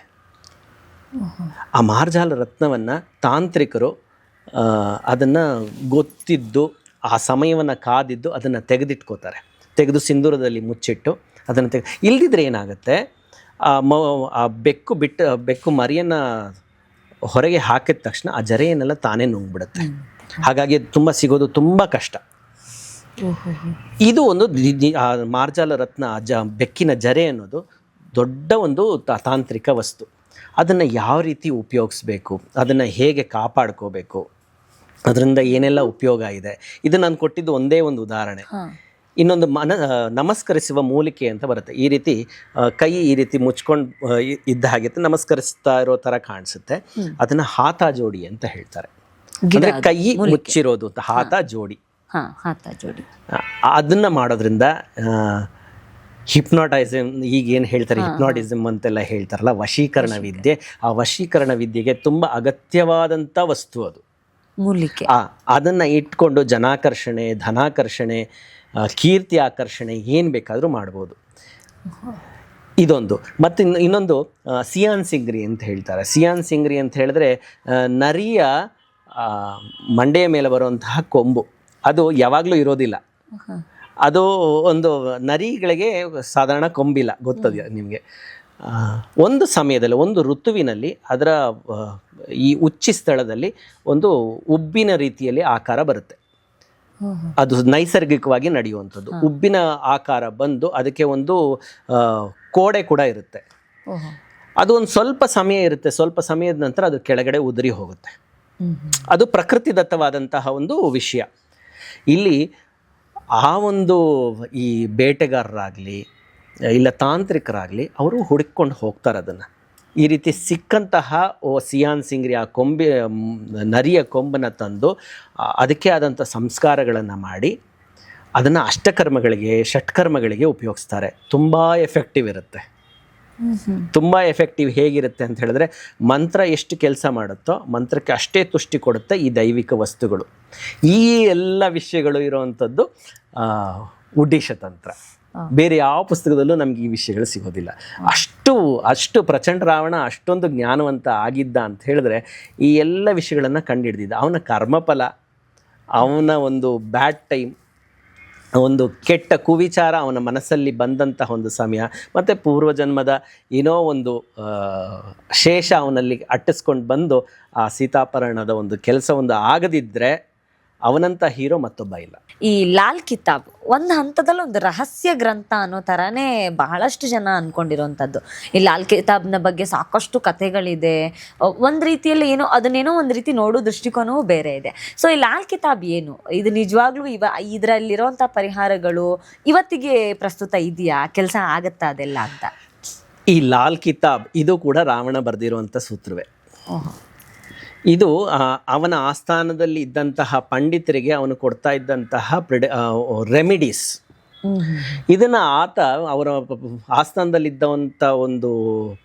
ಆ ಮಾರ್ಜಾಲ ರತ್ನವನ್ನು ತಾಂತ್ರಿಕರು ಅದನ್ನು ಗೊತ್ತಿದ್ದು ಆ ಸಮಯವನ್ನು ಕಾದಿದ್ದು ಅದನ್ನು ತೆಗೆದಿಟ್ಕೋತಾರೆ. ತೆಗೆದು ಸಿಂಧೂರದಲ್ಲಿ ಮುಚ್ಚಿಟ್ಟು ಅದನ್ನು ತೆಗೆ ಇಲ್ದಿದ್ರೆ ಏನಾಗುತ್ತೆ ಆ ಮ ಆ ಬೆಕ್ಕು ಬಿಟ್ಟು ಬೆಕ್ಕು ಮರಿಯನ್ನು ಹೊರಗೆ ಹಾಕಿದ ತಕ್ಷಣ ಆ ಜರೆಯನ್ನೆಲ್ಲ ತಾನೇ ನುಂಗ್ಬಿಡುತ್ತೆ. ಹಾಗಾಗಿ ಅದು ತುಂಬ ಸಿಗೋದು ತುಂಬ ಕಷ್ಟ. ಇದು ಒಂದು ಮಾರ್ಜಾಲ ರತ್ನ ಜ ಬೆಕ್ಕಿನ ಜರೆ ಅನ್ನೋದು ದೊಡ್ಡ ಒಂದು ತಾಂತ್ರಿಕ ವಸ್ತು. ಅದನ್ನು ಯಾವ ರೀತಿ ಉಪಯೋಗಿಸ್ಬೇಕು ಅದನ್ನು ಹೇಗೆ ಕಾಪಾಡ್ಕೋಬೇಕು ಅದರಿಂದ ಏನೆಲ್ಲ ಉಪಯೋಗ ಇದೆ. ಇದು ನಾನು ಕೊಟ್ಟಿದ್ದು ಒಂದೇ ಒಂದು ಉದಾಹರಣೆ. ಇನ್ನೊಂದು ಮನ ನಮಸ್ಕರಿಸುವ ಮೂಲಿಕೆ ಅಂತ ಬರುತ್ತೆ. ಈ ರೀತಿ ಕೈ ಈ ರೀತಿ ಮುಚ್ಕೊಂಡು ಇದ್ದ ಹಾಗೆ ನಮಸ್ಕರಿಸ್ತಾ ಇರೋ ಥರ ಕಾಣಿಸುತ್ತೆ. ಅದನ್ನು ಹಾತ ಜೋಡಿ ಅಂತ ಹೇಳ್ತಾರೆ. ಅಂದ್ರೆ ಕೈ ಮುಚ್ಚಿರೋದು ಅಂತ ಹಾತ ಜೋಡಿ. ಜೋಡಿ. ಅದನ್ನು ಮಾಡೋದ್ರಿಂದ ಹಿಪ್ನಾಟೈಸಮ್ ಈಗ ಏನು ಹೇಳ್ತಾರೆ ಹಿಪ್ನಾಟಿಸಮ್ ಅಂತೆಲ್ಲ ಹೇಳ್ತಾರಲ್ಲ ವಶೀಕರಣ ವಿದ್ಯೆ. ಆ ವಶೀಕರಣ ವಿದ್ಯೆಗೆ ತುಂಬ ಅಗತ್ಯವಾದಂಥ ವಸ್ತು ಅದು. ಮೂಲಿಕೆ. ಆ ಅದನ್ನು ಇಟ್ಕೊಂಡು ಜನಾಕರ್ಷಣೆ ಧನಾಕರ್ಷಣೆ ಕೀರ್ತಿ ಆಕರ್ಷಣೆ ಏನು ಬೇಕಾದರೂ ಮಾಡ್ಬೋದು. ಇದೊಂದು. ಮತ್ತು ಇನ್ನು ಇನ್ನೊಂದು ಸಿಯಾನ್ ಸಿಂಗ್ರಿ ಅಂತ ಹೇಳ್ತಾರೆ. ಸಿಯಾನ್ ಸಿಂಗ್ರಿ ಅಂತ ಹೇಳಿದ್ರೆ ನರಿಯ ಮಂಡೆಯ ಮೇಲೆ ಬರುವಂತಹ ಕೊಂಬು. ಅದು ಯಾವಾಗಲೂ ಇರೋದಿಲ್ಲ. ಅದು ಒಂದು ನರಿಗಳಿಗೆ ಸಾಧಾರಣ ಕೊಂಬಿಲ್ಲ ಗೊತ್ತದ ನಿಮಗೆ? ಒಂದು ಸಮಯದಲ್ಲಿ ಒಂದು ಋತುವಿನಲ್ಲಿ ಅದರ ಈ ಉಚ್ಚಿ ಸ್ಥಳದಲ್ಲಿ ಒಂದು ಉಬ್ಬಿನ ರೀತಿಯಲ್ಲಿ ಆಕಾರ ಬರುತ್ತೆ. ಅದು ನೈಸರ್ಗಿಕವಾಗಿ ನಡೆಯುವಂಥದ್ದು. ಉಬ್ಬಿನ ಆಕಾರ ಬಂದು ಅದಕ್ಕೆ ಒಂದು ಕೋಡೆ ಕೂಡ ಇರುತ್ತೆ. ಅದು ಒಂದು ಸ್ವಲ್ಪ ಸಮಯ ಇರುತ್ತೆ. ಸ್ವಲ್ಪ ಸಮಯದ ನಂತರ ಅದು ಕೆಳಗಡೆ ಉದುರಿ ಹೋಗುತ್ತೆ. ಅದು ಪ್ರಕೃತಿದತ್ತವಾದಂತಹ ಒಂದು ವಿಷಯ. ಇಲ್ಲಿ ಆ ಒಂದು ಈ ಬೇಟೆಗಾರರಾಗಲಿ ಇಲ್ಲ ತಾಂತ್ರಿಕರಾಗಲಿ ಅವರು ಹುಡುಕೊಂಡು ಹೋಗ್ತಾರೆ ಅದನ್ನು. ಈ ರೀತಿ ಸಿಕ್ಕಂತಹ ಓ ಸಿಯಾನ್ ಸಿಂಗ್ರಿ ಆ ಕೊಂಬೆ ನರಿಯ ಕೊಂಬನ್ನು ತಂದು ಅದಕ್ಕೆ ಆದಂಥ ಸಂಸ್ಕಾರಗಳನ್ನು ಮಾಡಿ ಅದನ್ನು ಅಷ್ಟಕರ್ಮಗಳಿಗೆ ಷಟ್ಕರ್ಮಗಳಿಗೆ ಉಪಯೋಗಿಸ್ತಾರೆ. ತುಂಬ ಎಫೆಕ್ಟಿವ್ ಇರುತ್ತೆ. ತುಂಬ ಎಫೆಕ್ಟಿವ್ ಹೇಗಿರುತ್ತೆ ಅಂತ ಹೇಳಿದ್ರೆ ಮಂತ್ರ ಎಷ್ಟು ಕೆಲಸ ಮಾಡುತ್ತೋ ಮಂತ್ರಕ್ಕೆ ಅಷ್ಟೇ ತುಷ್ಟಿ ಕೊಡುತ್ತೆ ಈ ದೈವಿಕ ವಸ್ತುಗಳು. ಈ ಎಲ್ಲ ವಿಷಯಗಳು ಇರುವಂಥದ್ದು ಉಡ್ಡಿಶ ತಂತ್ರ. ಬೇರೆ ಯಾವ ಪುಸ್ತಕದಲ್ಲೂ ನಮ್ಗೆ ಈ ವಿಷಯಗಳು ಸಿಗೋದಿಲ್ಲ. ಅಷ್ಟು ಅಷ್ಟು ಪ್ರಚಂಡ ರಾವಣ ಅಷ್ಟೊಂದು ಜ್ಞಾನವಂತ ಆಗಿದ್ದ ಅಂತ ಹೇಳಿದ್ರೆ ಈ ಎಲ್ಲ ವಿಷಯಗಳನ್ನು ಕಂಡುಹಿಡ್ದಿದ್ದ ಅವನ ಕರ್ಮಫಲ, ಅವನ ಒಂದು ಬ್ಯಾಡ್ ಟೈಮ್ ಒಂದು ಕೆಟ್ಟ ಕುವಿಚಾರ ಅವನ ಮನಸ್ಸಲ್ಲಿ ಬಂದಂತಹ ಒಂದು ಸಮಯ, ಮತ್ತು ಪೂರ್ವಜನ್ಮದ ಏನೋ ಒಂದು ಶೇಷ ಅವನಲ್ಲಿ ಅಟ್ಟಿಸ್ಕೊಂಡು ಬಂದು ಆ ಸೀತಾಪರಣದ ಒಂದು ಕೆಲಸ ಒಂದು ಆಗದಿದ್ದರೆ ಅವನಂಥ ಹೀರೋ ಮತ್ತೊಬ್ಬ ಇಲ್ಲ. ಈ ಲಾಲ್ ಕಿತಾಬ್ ಒಂದು ಹಂತದಲ್ಲಿ ಒಂದು ರಹಸ್ಯ ಗ್ರಂಥ ಅನ್ನೋ ತರಾನೇ ಬಹಳಷ್ಟು ಜನ ಅನ್ಕೊಂಡಿರುವಂತದ್ದು ಈ ಲಾಲ್ ಕಿತಾಬ್ನ ಬಗ್ಗೆ ಸಾಕಷ್ಟು ಕಥೆಗಳಿದೆ. ಒಂದು ರೀತಿಯಲ್ಲಿ ಏನೋ ಅದನ್ನೇನೋ ಒಂದು ರೀತಿ ನೋಡೋ ದೃಷ್ಟಿಕೋನವೂ ಬೇರೆ ಇದೆ. ಸೊ ಈ ಲಾಲ್ ಕಿತಾಬ್ ಏನು? ಇದು ನಿಜವಾಗ್ಲೂ ಇವ ಇದ್ರಲ್ಲಿರುವಂತ ಪರಿಹಾರಗಳು ಇವತ್ತಿಗೆ ಪ್ರಸ್ತುತ ಇದೆಯಾ? ಕೆಲಸ ಆಗತ್ತಾ ಅದೆಲ್ಲ ಅಂತ? ಈ ಲಾಲ್ ಕಿತಾಬ್ ಇದು ಕೂಡ ರಾವಣ ಬರೆದಿರುವಂಥ ಸೂತ್ರವೇ. ಇದು ಅವನ ಆಸ್ಥಾನದಲ್ಲಿ ಇದ್ದಂತಹ ಪಂಡಿತರಿಗೆ ಅವನು ಕೊಡ್ತಾ ಇದ್ದಂತಹ ಪ್ರಿಡ ರೆಮಿಡೀಸ್. ಇದನ್ನು ಆತ, ಅವರ ಆಸ್ಥಾನದಲ್ಲಿದ್ದಂಥ ಒಂದು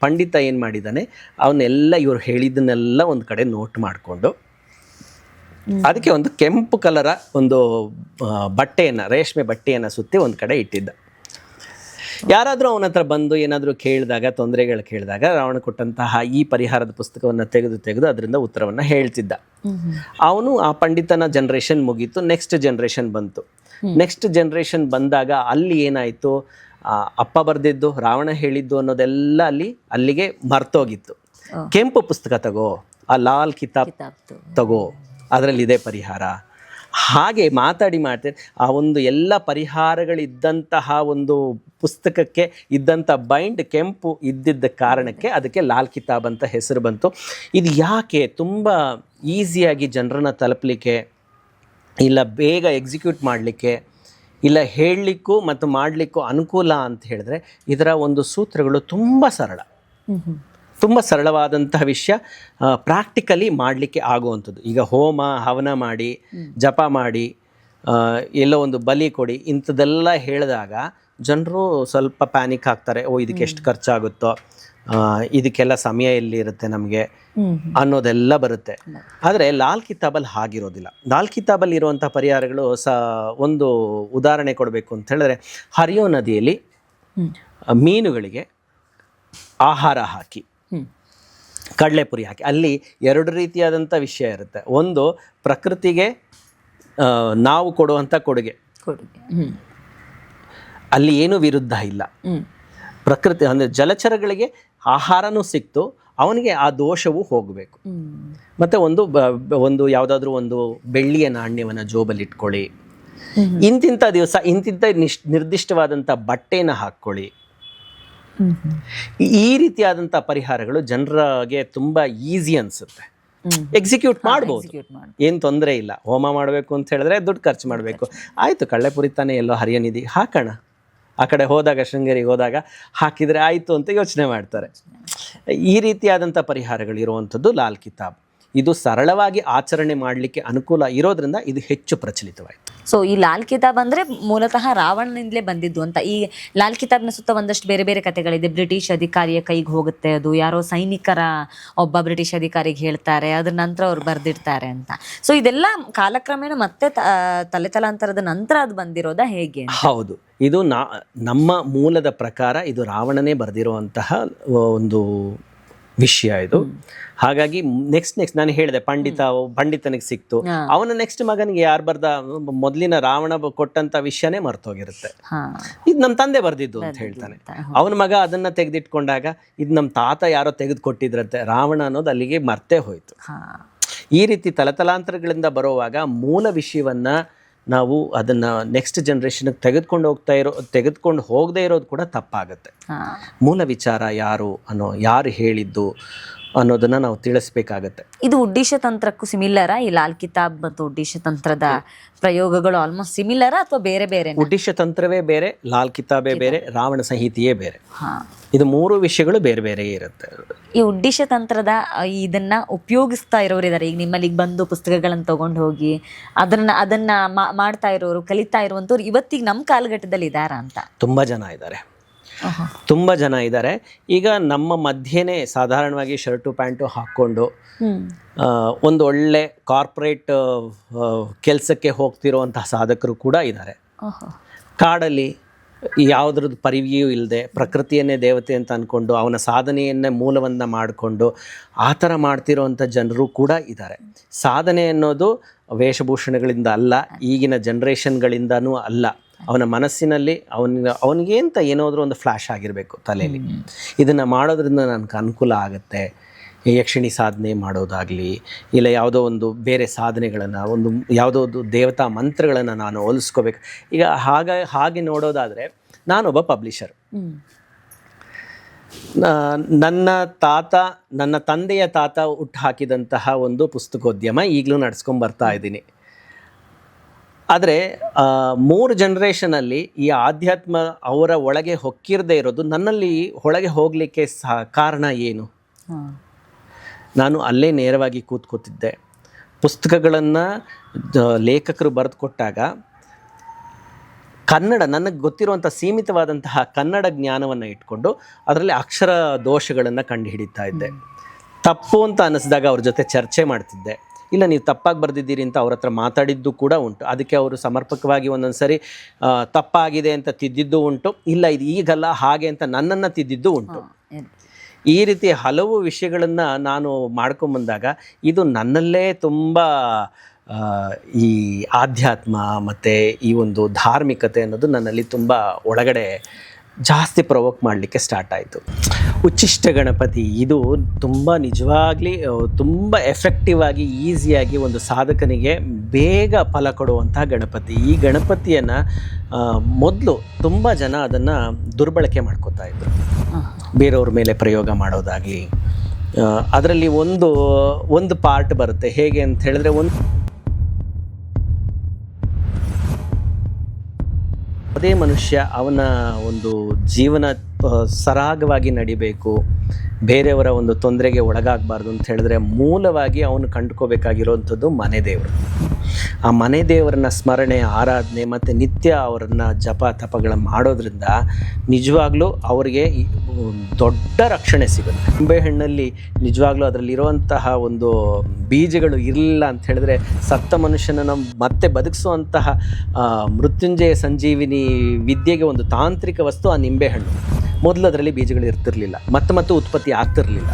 ಪಂಡಿತ ಏನು ಮಾಡಿದ್ದಾನೆ ಅವನ್ನೆಲ್ಲ ಇವರು ಹೇಳಿದ್ದನ್ನೆಲ್ಲ ಒಂದು ಕಡೆ ನೋಟ್ ಮಾಡಿಕೊಂಡು, ಅದಕ್ಕೆ ಒಂದು ಕೆಂಪು ಕಲರ ಒಂದು ಬಟ್ಟೆಯನ್ನು, ರೇಷ್ಮೆ ಬಟ್ಟೆಯನ್ನು ಸುತ್ತಿ ಒಂದು ಕಡೆ ಇಟ್ಟಿದ್ದ. ಯಾರಾದರೂ ಅವನ ಹತ್ರ ಬಂದು ಏನಾದರೂ ಕೇಳಿದಾಗ ತೊಂದರೆಗಳು ಕೇಳಿದಾಗ ರಾವಣ ಕೊಟ್ಟಂತಹ ಈ ಪರಿಹಾರದ ಪುಸ್ತಕವನ್ನು ತೆಗೆದು ತೆಗೆದು ಅದರಿಂದ ಉತ್ತರವನ್ನು ಹೇಳ್ತಿದ್ದ. ಅವನು ಆ ಪಂಡಿತನ ಜನ್ರೇಷನ್ ಮುಗೀತು ನೆಕ್ಸ್ಟ್ ಜನ್ರೇಷನ್ ಬಂತು. ನೆಕ್ಸ್ಟ್ ಜನ್ರೇಷನ್ ಬಂದಾಗ ಅಲ್ಲಿ ಏನಾಯಿತು? ಅಪ್ಪ ಬರೆದಿದ್ದು ರಾವಣ ಹೇಳಿದ್ದು ಅನ್ನೋದೆಲ್ಲ ಅಲ್ಲಿ ಅಲ್ಲಿಗೆ ಮರ್ತೋಗಿತ್ತು. ಕೆಂಪು ಪುಸ್ತಕ ತಗೋ ಆ ಲಾಲ್ ಕಿತಾಬ್ ತಗೋ ಅದರಲ್ಲಿ ಇದೆ ಪರಿಹಾರ. ಹಾಗೆ ಮಾತಾಡಿ ಮಾಡ್ತೇನೆ. ಆ ಒಂದು ಎಲ್ಲ ಪರಿಹಾರಗಳಿದ್ದಂತಹ ಒಂದು ಪುಸ್ತಕಕ್ಕೆ ಇದ್ದಂಥ ಬೈಂಡ್ ಕೆಂಪು ಇದ್ದಿದ್ದ ಕಾರಣಕ್ಕೆ ಅದಕ್ಕೆ ಲಾಲ್ ಕಿತಾಬ್ ಅಂತ ಹೆಸರು ಬಂತು. ಇದು ಯಾಕೆ ತುಂಬ ಈಸಿಯಾಗಿ ಜನರನ್ನ ತಲುಪಲಿಕ್ಕೆ, ಇಲ್ಲ ಬೇಗ ಎಕ್ಸಿಕ್ಯೂಟ್ ಮಾಡಲಿಕ್ಕೆ, ಇಲ್ಲ ಹೇಳಲಿಕ್ಕೂ ಮತ್ತು ಮಾಡಲಿಕ್ಕೂ ಅನುಕೂಲ ಅಂತ ಹೇಳಿದ್ರೆ ಇದರ ಒಂದು ಸೂತ್ರಗಳು ತುಂಬ ಸರಳ. ತುಂಬ ಸರಳವಾದಂತಹ ವಿಷಯ ಪ್ರಾಕ್ಟಿಕಲಿ ಮಾಡಲಿಕ್ಕೆ ಆಗುವಂಥದ್ದು. ಈಗ ಹೋಮ ಹವನ ಮಾಡಿ ಜಪ ಮಾಡಿ ಎಲ್ಲೋ ಒಂದು ಬಲಿ ಕೊಡಿ ಇಂಥದ್ದೆಲ್ಲ ಹೇಳಿದಾಗ ಜನರು ಸ್ವಲ್ಪ ಪ್ಯಾನಿಕ್ ಆಗ್ತಾರೆ. ಓ ಇದಕ್ಕೆ ಎಷ್ಟು ಖರ್ಚಾಗುತ್ತೋ ಇದಕ್ಕೆಲ್ಲ ಸಮಯ ಎಲ್ಲಿ ಇರುತ್ತೆ ನಮಗೆ ಅನ್ನೋದೆಲ್ಲ ಬರುತ್ತೆ. ಆದರೆ ಲಾಲ್ ಕಿತಾಬಲ್ ಹಾಗಿರೋದಿಲ್ಲ. ಲಾಲ್ ಕಿತಾಬಲ್ಲಿ ಇರುವಂಥ ಪರಿಹಾರಗಳು ಸ ಒಂದು ಉದಾಹರಣೆ ಕೊಡಬೇಕು ಅಂತ ಹೇಳಿದ್ರೆ ಹರಿಯೋ ನದಿಯಲ್ಲಿ ಮೀನುಗಳಿಗೆ ಆಹಾರ ಹಾಕಿ. ಕಡಲೆಪುರಿ ಹಾಕಿ. ಅಲ್ಲಿ ಎರಡು ರೀತಿಯಾದಂಥ ವಿಷಯ ಇರುತ್ತೆ. ಒಂದು ಪ್ರಕೃತಿಗೆ ನಾವು ಕೊಡುವಂಥ ಕೊಡುಗೆ. ಕೊಡುಗೆ. ಅಲ್ಲಿ ಏನೂ ವಿರುದ್ಧ ಇಲ್ಲ. ಪ್ರಕೃತಿ ಅಂದರೆ ಜಲಚರಗಳಿಗೆ ಆಹಾರನೂ ಸಿಕ್ತು ಅವನಿಗೆ ಆ ದೋಷವು ಹೋಗಬೇಕು. ಮತ್ತು ಒಂದು ಒಂದು ಯಾವುದಾದ್ರೂ ಒಂದು ಬೆಳ್ಳಿಯ ನಾಣ್ಯವನ್ನು ಜೋಬಲ್ಲಿ ಇಟ್ಕೊಳ್ಳಿ. ಇಂತಿಂಥ ದಿವಸ ಇಂತಿಂಥ ನಿಶ್ ನಿರ್ದಿಷ್ಟವಾದಂಥ ಬಟ್ಟೆನ ಹಾಕ್ಕೊಳ್ಳಿ. ಈ- ರೀತಿಯಾದಂತಹ ರೀತಿಯಾದಂಥ ಪರಿಹಾರಗಳು ಜನರಿಗೆ ತುಂಬ ಈಸಿ ಅನಿಸುತ್ತೆ. ಎಕ್ಸಿಕ್ಯೂಟ್ ಮಾಡ್ಬೋದು. ಏನು ತೊಂದರೆ ಇಲ್ಲ. ಹೋಮ ಮಾಡಬೇಕು ಅಂತ ಹೇಳಿದ್ರೆ ದುಡ್ಡು ಖರ್ಚು ಮಾಡಬೇಕು. ಆಯಿತು ಕಳ್ಳೆಪುರಿ ಪುರಿತಾನೆ ಎಲ್ಲೋ ಹರಿಯ ನಿಧಿ. ಹಾಕೋಣ. ಆ ಕಡೆ ಹೋದಾಗ ಶೃಂಗೇರಿಗೆ ಹೋದಾಗ ಹಾಕಿದರೆ ಆಯಿತು ಅಂತ ಯೋಚನೆ ಮಾಡ್ತಾರೆ. ಈ ರೀತಿಯಾದಂಥ ಪರಿಹಾರಗಳು ಇರುವಂಥದ್ದು ಲಾಲ್ ಕಿತಾಬ್. ಇದು ಸರಳವಾಗಿ ಆಚರಣೆ ಮಾಡಲಿಕ್ಕೆ ಅನುಕೂಲ ಇರೋದ್ರಿಂದ ಇದು ಹೆಚ್ಚು ಪ್ರಚಲಿತವಾಯಿತು. ಸೊ ಈ ಲಾಲ್ ಕಿತಾಬ್ ಅಂದರೆ ಮೂಲತಃ ರಾವಣನಿಂದಲೇ ಬಂದಿದ್ದು ಅಂತ. ಈ ಲಾಲ್ ಕಿತಾಬ್ನ ಸುತ್ತ ಒಂದಷ್ಟು ಬೇರೆ ಬೇರೆ ಕಥೆಗಳಿದೆ. ಬ್ರಿಟಿಷ್ ಅಧಿಕಾರಿಯ ಕೈಗೆ ಹೋಗುತ್ತೆ ಅದು. ಯಾರೋ ಸೈನಿಕರ ಒಬ್ಬ ಬ್ರಿಟಿಷ್ ಅಧಿಕಾರಿಗೆ ಹೇಳ್ತಾರೆ. ಅದ್ರ ನಂತರ ಅವ್ರು ಬರ್ದಿಡ್ತಾರೆ ಅಂತ. ಸೊ ಇದೆಲ್ಲ ಕಾಲಕ್ರಮೇಣ ಮತ್ತೆ ತ- ತಲೆ ತಲಾಂತರದ ನಂತರ ಅದು ಬಂದಿರೋದ ಹೇಗೆ ಹೌದು. ಇದು ನಾ, ನಮ್ಮ ಮೂಲದ ಪ್ರಕಾರ ಇದು ರಾವಣನೇ ಬರೆದಿರುವಂತಹ ಒಂದು ವಿಷಯ ಇದು. ಹಾಗಾಗಿ ನೆಕ್ಸ್ಟ್ ನೆಕ್ಸ್ಟ್ ನಾನು ಹೇಳಿದೆ ಪಂಡಿತ ಪಂಡಿತನಿಗೆ ಸಿಕ್ತು. ಅವನ ನೆಕ್ಸ್ಟ್ ಮಗನಿಗೆ ಯಾರು ಬರ್ದ ಮೊದಲಿನ ರಾವಣ ಕೊಟ್ಟಂತ ವಿಷಯನೇ ಮರ್ತೋಗಿರುತ್ತೆ. ಇದು ನಮ್ಮ ತಂದೆ ಬರ್ದಿದ್ದು ಅಂತ ಹೇಳ್ತಾನೆ. ಅವನ ಮಗ ಅದನ್ನ ತೆಗೆದಿಟ್ಕೊಂಡಾಗ ಇದು ನಮ್ಮ ತಾತ ಯಾರೋ ತೆಗೆದು ಕೊಟ್ಟಿದ್ರಂತೆ ರಾವಣ ಅನ್ನೋದು ಅಲ್ಲಿಗೆ ಮರ್ತೇ ಹೋಯ್ತು. ಈ ರೀತಿ ತಲತಲಾಂತರಗಳಿಂದ ಬರುವಾಗ ಮೂಲ ವಿಷಯವನ್ನ ನಾವು ಅದನ್ನ ನೆಕ್ಸ್ಟ್ ಜನ್ರೇಷನ್ಗೆ ತೆಗೆದುಕೊಂಡು ಹೋಗ್ತಾ ಇರೋ ತೆಗೆದುಕೊಂಡು ಹೋಗದೇ ಇರೋದು ಕೂಡ ತಪ್ಪಾಗುತ್ತೆ. ಮೂಲ ವಿಚಾರ ಯಾರು ಅನ್ನೋ ಯಾರು ಹೇಳಿದ್ದು ಅನ್ನೋದನ್ನ ನಾವು ತಿಳಿಸ್ಬೇಕಾಗತ್ತೆ. ಇದು ಉಡ್ಡೀಶ ತಂತ್ರಕ್ಕೂ ಸಿಮಿಲರ ಈ ಲಾಲ್ ಕಿತಾಬ್ ಮತ್ತು ಉಡ್ಡೀಶ ತಂತ್ರದ ಪ್ರಯೋಗಗಳು ಆಲ್ಮೋಸ್ಟ್ ಸಿಮಿಲರ ಅಥವಾ ಬೇರೆ ಬೇರೆ ಉಡ್ಡೀಶ ತಂತ್ರವೇ ಬೇರೆ ಲಾಲ್ ಕಿತಾಬೇ ಬೇರೆ ರಾವಣ ಸಂಹಿತೆಯೇ ಬೇರೆ. ಹಾ. ಇದು ಮೂರು ವಿಷಯಗಳು ಬೇರೆ ಬೇರೆ ಇರುತ್ತೆ. ಈ ಉಡ್ಡೀಶ ತಂತ್ರದ ಇದನ್ನ ಉಪಯೋಗಿಸ್ತಾ ಇರೋರು ಇದಾರೆ. ಈಗ ನಿಮ್ಮಲ್ಲಿ ಬಂದು ಪುಸ್ತಕಗಳನ್ನು ತಗೊಂಡು ಹೋಗಿ ಅದನ್ನ ಅದನ್ನ ಮಾಡ್ತಾ ಇರೋರು ಕಲಿತಾ ಇರುವಂತವ್ರು ಇವತ್ತಿಗೆ ನಮ್ಮ ಕಾಲಘಟ್ಟದಲ್ಲಿ ಇದಾರ ಅಂತ. ತುಂಬಾ ಜನ ಇದ್ದಾರೆ ತುಂಬ ಜನ ಇದ್ದಾರೆ. ಈಗ ನಮ್ಮ ಮಧ್ಯೆನೇ ಸಾಧಾರಣವಾಗಿ ಶರ್ಟು ಪ್ಯಾಂಟು ಹಾಕ್ಕೊಂಡು ಒಂದು ಒಳ್ಳೆ ಕಾರ್ಪೊರೇಟ್ ಕೆಲಸಕ್ಕೆ ಹೋಗ್ತಿರುವಂತಹ ಸಾಧಕರು ಕೂಡ ಇದ್ದಾರೆ. ಕಾಡಲ್ಲಿ ಯಾವುದ್ರದ್ದು ಪರಿವಿಯೂ ಇಲ್ಲದೆ ಪ್ರಕೃತಿಯನ್ನೇ ದೇವತೆ ಅಂತ ಅಂದ್ಕೊಂಡು ಅವನ ಸಾಧನೆಯನ್ನೇ ಮೂಲವನ್ನು ಮಾಡಿಕೊಂಡು ಆ ಥರ ಮಾಡ್ತಿರೋವಂಥ ಜನರು ಕೂಡ ಇದ್ದಾರೆ. ಸಾಧನೆ ಅನ್ನೋದು ವೇಷಭೂಷಣಗಳಿಂದ ಅಲ್ಲ ಈಗಿನ ಜನ್ರೇಷನ್ಗಳಿಂದನೂ ಅಲ್ಲ. ಅವನ ಮನಸ್ಸಿನಲ್ಲಿ ಅವನಿಗೆ ಅವನಿಗೆ ಅಂತ ಏನಾದರೂ ಒಂದು ಫ್ಲ್ಯಾಶ್ ಆಗಿರಬೇಕು ತಲೆಯಲ್ಲಿ. ಇದನ್ನು ಮಾಡೋದ್ರಿಂದ ನನಗೆ ಅನುಕೂಲ ಆಗುತ್ತೆ. ಯಕ್ಷಿಣಿ ಸಾಧನೆ ಮಾಡೋದಾಗಲಿ ಇಲ್ಲ ಯಾವುದೋ ಒಂದು ಬೇರೆ ಸಾಧನೆಗಳನ್ನು ಒಂದು ಯಾವುದೋ ಒಂದು ದೇವತಾ ಮಂತ್ರಗಳನ್ನು ನಾನು ಹೋಲಿಸ್ಕೋಬೇಕು. ಈಗ ಹಾಗೆ ಹಾಗೆ ನೋಡೋದಾದರೆ ನಾನೊಬ್ಬ ಪಬ್ಲಿಷರ್ ನನ್ನ ತಾತ ನನ್ನ ತಂದೆಯ ತಾತ ಹುಟ್ಟು ಹಾಕಿದಂತಹ ಒಂದು ಪುಸ್ತಕೋದ್ಯಮ ಈಗಲೂ ನಡೆಸ್ಕೊಂಡು ಬರ್ತಾ ಇದ್ದೀನಿ. ಆದರೆ ಮೂರು ಜನ್ರೇಷನಲ್ಲಿ ಈ ಆಧ್ಯಾತ್ಮ ಅವರ ಒಳಗೆ ಹೊಕ್ಕಿರದೇ ಇರೋದು ನನ್ನಲ್ಲಿ ಒಳಗೆ ಹೋಗಲಿಕ್ಕೆ ಸಹ ಕಾರಣ ಏನು? ನಾನು ಅಲ್ಲೇ ನೇರವಾಗಿ ಕೂತ್ಕೋತಿದ್ದೆ. ಪುಸ್ತಕಗಳನ್ನು ಲೇಖಕರು ಬರೆದು ಕೊಟ್ಟಾಗ ಕನ್ನಡ ನನಗೆ ಗೊತ್ತಿರುವಂಥ ಸೀಮಿತವಾದಂತಹ ಕನ್ನಡ ಜ್ಞಾನವನ್ನು ಇಟ್ಕೊಂಡು ಅದರಲ್ಲಿ ಅಕ್ಷರ ದೋಷಗಳನ್ನು ಕಂಡುಹಿಡಿತಾ ಇದ್ದೆ. ತಪ್ಪು ಅಂತ ಅನ್ನಿಸಿದಾಗ ಅವ್ರ ಜೊತೆ ಚರ್ಚೆ ಮಾಡ್ತಿದ್ದೆ. ಇಲ್ಲ ನೀವು ತಪ್ಪಾಗಿ ಬರೆದಿದ್ದೀರಿ ಅಂತ ಅವ್ರ ಹತ್ರ ಮಾತಾಡಿದ್ದು ಕೂಡ ಉಂಟು. ಅದಕ್ಕೆ ಅವರು ಸಮರ್ಪಕವಾಗಿ ಒಂದೊಂದು ಸರಿ ತಪ್ಪಾಗಿದೆ ಅಂತ ತಿದ್ದಿದ್ದು ಉಂಟು. ಇಲ್ಲ ಇದು ಈಗಲ್ಲ ಹಾಗೆ ಅಂತ ನನ್ನನ್ನು ತಿದ್ದಿದ್ದು ಉಂಟು. ಈ ರೀತಿ ಹಲವು ವಿಷಯಗಳನ್ನು ನಾನು ಮಾಡ್ಕೊಂಬಂದಾಗ ಇದು ನನ್ನಲ್ಲೇ ತುಂಬ ಈ ಆಧ್ಯಾತ್ಮ ಮತ್ತು ಈ ಒಂದು ಧಾರ್ಮಿಕತೆ ಅನ್ನೋದು ನನ್ನಲ್ಲಿ ತುಂಬ ಒಳಗಡೆ ಜಾಸ್ತಿ ಪ್ರವೋಕ್ ಮಾಡಲಿಕ್ಕೆ ಸ್ಟಾರ್ಟ್ ಆಯಿತು. ಉಚ್ಚಿಷ್ಟ ಗಣಪತಿ, ಇದು ತುಂಬ ನಿಜವಾಗ್ಲಿ ತುಂಬ ಎಫೆಕ್ಟಿವ್ ಆಗಿ ಈಸಿಯಾಗಿ ಒಂದು ಸಾಧಕನಿಗೆ ಬೇಗ ಫಲ ಕೊಡುವಂತಹ ಗಣಪತಿ. ಈ ಗಣಪತಿಯನ್ನು ಮೊದಲು ತುಂಬ ಜನ ಅದನ್ನು ದುರ್ಬಳಕೆ ಮಾಡ್ಕೋತಾ ಇದ್ರು. ಬೇರೆಯವ್ರ ಮೇಲೆ ಪ್ರಯೋಗ ಮಾಡೋದಾಗಲಿ ಅದರಲ್ಲಿ ಒಂದು ಒಂದು ಪಾರ್ಟ್ ಬರುತ್ತೆ. ಹೇಗೆ ಅಂತ ಹೇಳಿದ್ರೆ ಒಂದು ಅದೇ ಮನುಷ್ಯ ಅವನ ಒಂದು ಜೀವನ ಸರಾಗವಾಗಿ ನಡಿಬೇಕು, ಬೇರೆಯವರ ಒಂದು ತೊಂದರೆಗೆ ಒಳಗಾಗಬಾರ್ದು ಅಂತ ಹೇಳಿದ್ರೆ ಮೂಲವಾಗಿ ಅವನು ಕಂಡುಕೋಬೇಕಾಗಿರೋವಂಥದ್ದು ಮನೆ ದೇವರು. ಆ ಮನೆ ದೇವರನ್ನ ಸ್ಮರಣೆ, ಆರಾಧನೆ ಮತ್ತು ನಿತ್ಯ ಅವರನ್ನ ಜಪ, ತಪಗಳ ಮಾಡೋದ್ರಿಂದ ನಿಜವಾಗ್ಲೂ ಅವರಿಗೆ ದೊಡ್ಡ ರಕ್ಷಣೆ ಸಿಗುತ್ತೆ. ನಿಂಬೆಹಣ್ಣಲ್ಲಿ ನಿಜವಾಗ್ಲೂ ಅದರಲ್ಲಿರುವಂತಹ ಒಂದು ಬೀಜಗಳು ಇರಲಿಲ್ಲ ಅಂತ ಹೇಳಿದ್ರೆ ಸತ್ತ ಮನುಷ್ಯನನ್ನು ಮತ್ತೆ ಬದುಕಿಸುವಂತಹ ಮೃತ್ಯುಂಜಯ ಸಂಜೀವಿನಿ ವಿದ್ಯೆಗೆ ಒಂದು ತಾಂತ್ರಿಕ ವಸ್ತು ಆ ನಿಂಬೆಹಣ್ಣು. ಮೊದಲು ಅದರಲ್ಲಿ ಬೀಜಗಳು ಇರ್ತಿರ್ಲಿಲ್ಲ. ಮತ್ತೆ ಮತ್ತೆ ಉತ್ಪತ್ತಿ ಆಗ್ತಿರ್ಲಿಲ್ಲ.